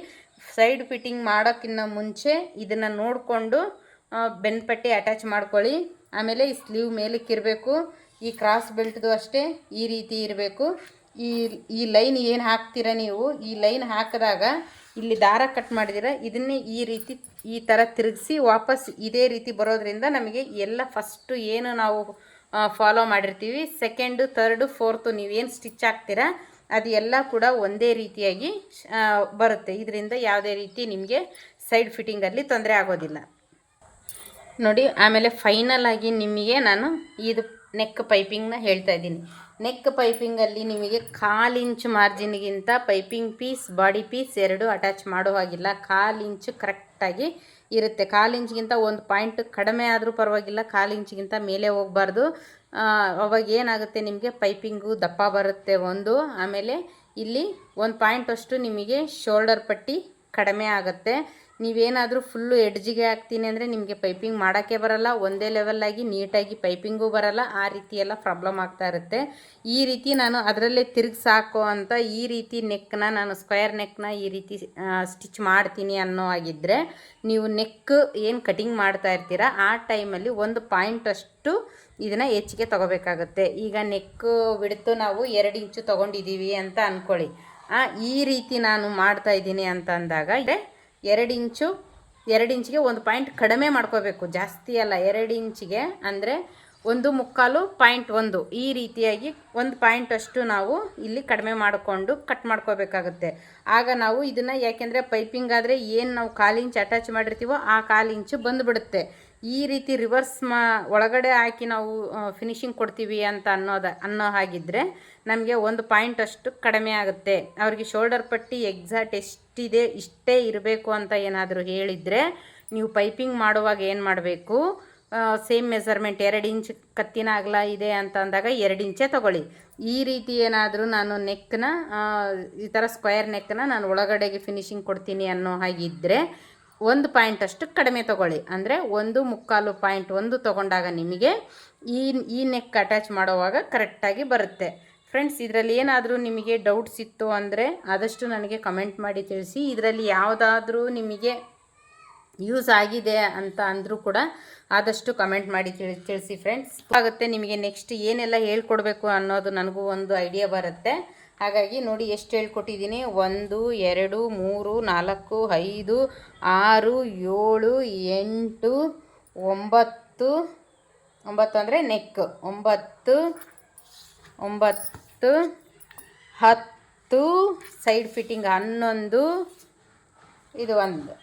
A: ಸೈಡ್ ಫಿಟ್ಟಿಂಗ್ ಮಾಡೋಕ್ಕಿಂತ ಮುಂಚೆ ಇದನ್ನು ನೋಡಿಕೊಂಡು ಬೆನ್ಪಟ್ಟಿ ಅಟ್ಯಾಚ್ ಮಾಡ್ಕೊಳ್ಳಿ. ಆಮೇಲೆ ಈ ಸ್ಲೀವ್ ಮೇಲಕ್ಕೆ ಇರಬೇಕು. ಈ ಕ್ರಾಸ್ ಬೆಲ್ಟ್ದು ಅಷ್ಟೇ ಈ ರೀತಿ ಇರಬೇಕು. ಈ ಈ ಲೈನ್ ಏನು ಹಾಕ್ತೀರ ನೀವು? ಈ ಲೈನ್ ಹಾಕಿದಾಗ ಇಲ್ಲಿ ದಾರ ಕಟ್ ಮಾಡಿದಿರ ಇದನ್ನೇ ಈ ರೀತಿ, ಈ ಥರ ತಿರುಗಿಸಿ ವಾಪಸ್ ಇದೇ ರೀತಿ ಬರೋದ್ರಿಂದ ನಮಗೆ ಎಲ್ಲ ಫಸ್ಟು ಏನು ನಾವು ಫಾಲೋ ಮಾಡಿರ್ತೀವಿ. ಸೆಕೆಂಡು ತರ್ಡು ಫೋರ್ತು ನೀವೇನು ಸ್ಟಿಚ್ ಹಾಕ್ತೀರ, ಅದು ಎಲ್ಲ ಕೂಡ ಒಂದೇ ರೀತಿಯಾಗಿ ಬರುತ್ತೆ. ಇದರಿಂದ ಯಾವುದೇ ರೀತಿ ನಿಮಗೆ ಸೈಡ್ ಫಿಟ್ಟಿಂಗಲ್ಲಿ ತೊಂದರೆ ಆಗೋದಿಲ್ಲ. ನೋಡಿ, ಆಮೇಲೆ ಫೈನಲ್ ಆಗಿ ನಿಮಗೆ ನಾನು ಇದು ನೆಕ್ ಪೈಪಿಂಗ್ನ ಹೇಳ್ತಾ ಇದ್ದೀನಿ. ನೆಕ್ ಪೈಪಿಂಗಲ್ಲಿ ನಿಮಗೆ ಕಾಲು ಇಂಚು ಮಾರ್ಜಿನ್ಗಿಂತ ಪೈಪಿಂಗ್ ಪೀಸ್ ಬಾಡಿ ಪೀಸ್ ಎರಡು ಅಟ್ಯಾಚ್ ಮಾಡೋ ಹಾಗಿಲ್ಲ. ಕಾಲು ಇಂಚು ಕರೆಕ್ಟಾಗಿ ಇರುತ್ತೆ. ಕಾಲು ಇಂಚ್ಗಿಂತ ಒಂದು ಪಾಯಿಂಟ್ ಕಡಿಮೆ ಆದರೂ ಪರವಾಗಿಲ್ಲ, ಕಾಲು ಇಂಚ್ಗಿಂತ ಮೇಲೆ ಹೋಗಬಾರ್ದು. ಅವಾಗ ಏನಾಗುತ್ತೆ ನಿಮಗೆ ಪೈಪಿಂಗು ದಪ್ಪ ಬರುತ್ತೆ ಒಂದು. ಆಮೇಲೆ ಇಲ್ಲಿ ಒಂದು ಪಾಯಿಂಟ್ ಅಷ್ಟು ನಿಮಗೆ ಶೋಲ್ಡರ್ ಪಟ್ಟಿ ಕಡಿಮೆ ಆಗುತ್ತೆ. ನೀವೇನಾದರೂ ಫುಲ್ಲು ಎಡ್ಜಿಗೆ ಹಾಕ್ತೀನಿ ಅಂದರೆ ನಿಮಗೆ ಪೈಪಿಂಗ್ ಮಾಡೋಕ್ಕೆ ಬರಲ್ಲ, ಒಂದೇ ಲೆವೆಲ್ಲಾಗಿ ನೀಟಾಗಿ ಪೈಪಿಂಗೂ ಬರಲ್ಲ, ಆ ರೀತಿ ಎಲ್ಲ ಪ್ರಾಬ್ಲಮ್ ಆಗ್ತಾ ಇರುತ್ತೆ. ಈ ರೀತಿ ನಾನು ಅದರಲ್ಲೇ ತಿರುಗಿ ಸಾಕು ಅಂತ ಈ ರೀತಿ ನೆಕ್ನ ನಾನು ಸ್ಕ್ವೇರ್ ನೆಕ್ನ ಈ ರೀತಿ ಸ್ಟಿಚ್ ಮಾಡ್ತೀನಿ ಅನ್ನೋ ಆಗಿದ್ದರೆ ನೀವು ನೆಕ್ ಏನು ಕಟಿಂಗ್ ಮಾಡ್ತಾ ಇರ್ತೀರ, ಆ ಟೈಮಲ್ಲಿ ಒಂದು ಪಾಯಿಂಟ್ ಅಷ್ಟು ಇದನ್ನು ಹೆಚ್ಚಿಗೆ ತೊಗೋಬೇಕಾಗುತ್ತೆ. ಈಗ ನೆಕ್ ಬಿಡ್ತು ನಾವು ಎರಡು ಇಂಚು ತೊಗೊಂಡಿದ್ದೀವಿ ಅಂತ ಅಂದ್ಕೊಳ್ಳಿ ಈ ರೀತಿ ನಾನು ಮಾಡ್ತಾ ಇದ್ದೀನಿ ಅಂತ ಅಂದಾಗ ಎರಡು ಇಂಚು, ಎರಡು ಇಂಚಿಗೆ ಒಂದು ಪಾಯಿಂಟ್ ಕಡಿಮೆ ಮಾಡ್ಕೋಬೇಕು. ಜಾಸ್ತಿ ಅಲ್ಲ, ಎರಡು ಇಂಚಿಗೆ. ಅಂದರೆ ಒಂದು ಮುಕ್ಕಾಲು ಪಾಯಿಂಟ್ ಒಂದು. ಈ ರೀತಿಯಾಗಿ ಒಂದು ಪಾಯಿಂಟ್ ಅಷ್ಟು ನಾವು ಇಲ್ಲಿ ಕಡಿಮೆ ಮಾಡಿಕೊಂಡು ಕಟ್ ಮಾಡ್ಕೋಬೇಕಾಗುತ್ತೆ. ಆಗ ನಾವು ಇದನ್ನು ಯಾಕೆಂದರೆ ಪೈಪಿಂಗ್ ಆದರೆ ಏನು ನಾವು ಕಾಲು ಇಂಚ್ ಅಟ್ಯಾಚ್ ಮಾಡಿರ್ತೀವೋ ಆ ಕಾಲು ಇಂಚು ಬಂದುಬಿಡುತ್ತೆ. ಈ ರೀತಿ ರಿವರ್ಸ್ ಮಾ ಒಳಗಡೆ ಹಾಕಿ ನಾವು ಫಿನಿಶಿಂಗ್ ಕೊಡ್ತೀವಿ ಅಂತ ಅನ್ನೋದ, ಅನ್ನೋ ಹಾಗಿದ್ದರೆ ನಮಗೆ ಒಂದು ಪಾಯಿಂಟ್ ಅಷ್ಟು ಕಡಿಮೆ ಆಗುತ್ತೆ. ಅವ್ರಿಗೆ ಶೋಲ್ಡರ್ ಪಟ್ಟಿ ಎಕ್ಸಾಕ್ಟ್ ಎಷ್ಟಿದೆ, ಇಷ್ಟೇ ಇರಬೇಕು ಅಂತ ಏನಾದರೂ ಹೇಳಿದರೆ ನೀವು ಪೈಪಿಂಗ್ ಮಾಡುವಾಗ ಏನು ಮಾಡಬೇಕು? ಸೇಮ್ ಮೆಸರ್ಮೆಂಟ್ ಎರಡು ಇಂಚ್ ಕತ್ತಿನ ಅಗಲ ಇದೆ ಅಂತ ಅಂದಾಗ ಎರಡು ಇಂಚೇ ತಗೊಳ್ಳಿ. ಈ ರೀತಿ ಏನಾದರೂ ನಾನು ನೆಕ್ನ ಈ ಥರ ಸ್ಕ್ವೇರ್ ನೆಕ್ನ ನಾನು ಒಳಗಡೆಗೆ ಫಿನಿಶಿಂಗ್ ಕೊಡ್ತೀನಿ ಅನ್ನೋ ಹಾಗಿದ್ದರೆ ಒಂದು ಪಾಯಿಂಟ್ ಅಷ್ಟು ಕಡಿಮೆ ತಗೊಳ್ಳಿ. ಅಂದರೆ ಒಂದು ಮುಕ್ಕಾಲು ಪಾಯಿಂಟ್ ಒಂದು ತಗೊಂಡಾಗ ನಿಮಗೆ ಈ ಈ ನೆಕ್ ಅಟ್ಯಾಚ್ ಮಾಡೋವಾಗ ಕರೆಕ್ಟಾಗಿ ಬರುತ್ತೆ. ಫ್ರೆಂಡ್ಸ್ ಇದರಲ್ಲಿ ಏನಾದರೂ ನಿಮಗೆ ಡೌಟ್ಸ್ ಇತ್ತು ಅಂದರೆ ಆದಷ್ಟು ನನಗೆ ಕಮೆಂಟ್ ಮಾಡಿ ತಿಳಿಸಿ. ಇದರಲ್ಲಿ ಯಾವುದಾದ್ರೂ ನಿಮಗೆ ಯೂಸ್ ಆಗಿದೆ ಅಂತ ಅಂದರೂ ಕೂಡ ಆದಷ್ಟು ಕಮೆಂಟ್ ಮಾಡಿ ತಿಳಿ, ತಿಳಿಸಿ ಫ್ರೆಂಡ್ಸ್ ಆಗುತ್ತೆ, ನಿಮಗೆ ನೆಕ್ಸ್ಟ್ ಏನೆಲ್ಲ ಹೇಳ್ಕೊಡ್ಬೇಕು ಅನ್ನೋದು ನನಗೂ ಒಂದು ಐಡಿಯಾ ಬರುತ್ತೆ. ಹಾಗಾಗಿ ನೋಡಿ ಎಷ್ಟು ಹೇಳ್ಕೊಟ್ಟಿದ್ದೀನಿ. ಒಂದು, ಎರಡು, ಮೂರು, ನಾಲ್ಕು, ಐದು, ಆರು, ಏಳು, ಎಂಟು, ಒಂಬತ್ತು ಒಂಬತ್ತು ಅಂದರೆ ನೆಕ್ ಒಂಬತ್ತು ಒಂಬತ್ತು, ಹತ್ತು ಸೈಡ್ ಫಿಟ್ಟಿಂಗ್ ಹನ್ನೊಂದು, ಇದು ಒಂದು.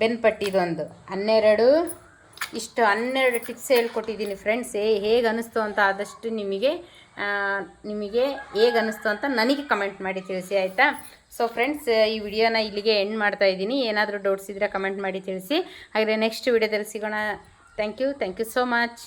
A: ಬೆನ್ಪಟ್ಟಿದೊಂದು. ಹನ್ನೆರಡು ಇಷ್ಟು ಹನ್ನೆರಡು ಟಿಪ್ಸ್ ಹೇಳ್ಕೊಟ್ಟಿದ್ದೀನಿ ಫ್ರೆಂಡ್ಸ್ ಹೇಗೆ ಅನ್ನಿಸ್ತು ಅಂತ ಆದಷ್ಟು ನಿಮಗೆ ನಿಮಗೆ ಹೇಗೆ ಅನ್ನಿಸ್ತು ಅಂತ ನನಗೆ ಕಮೆಂಟ್ ಮಾಡಿ ತಿಳಿಸಿ, ಆಯಿತಾ? ಸೊ ಫ್ರೆಂಡ್ಸ್ ಈ ವಿಡಿಯೋನ ಇಲ್ಲಿಗೆ ಎಂಡ್ ಮಾಡ್ತಾ ಇದ್ದೀನಿ. ಏನಾದರೂ ಡೌಟ್ಸ್ ಇದ್ದರೆ ಕಮೆಂಟ್ ಮಾಡಿ ತಿಳಿಸಿ. ಹಾಗೆ ನೆಕ್ಸ್ಟ್ ವಿಡಿಯೋದಲ್ಲಿ ಸಿಗೋಣ. Thank you thank you so much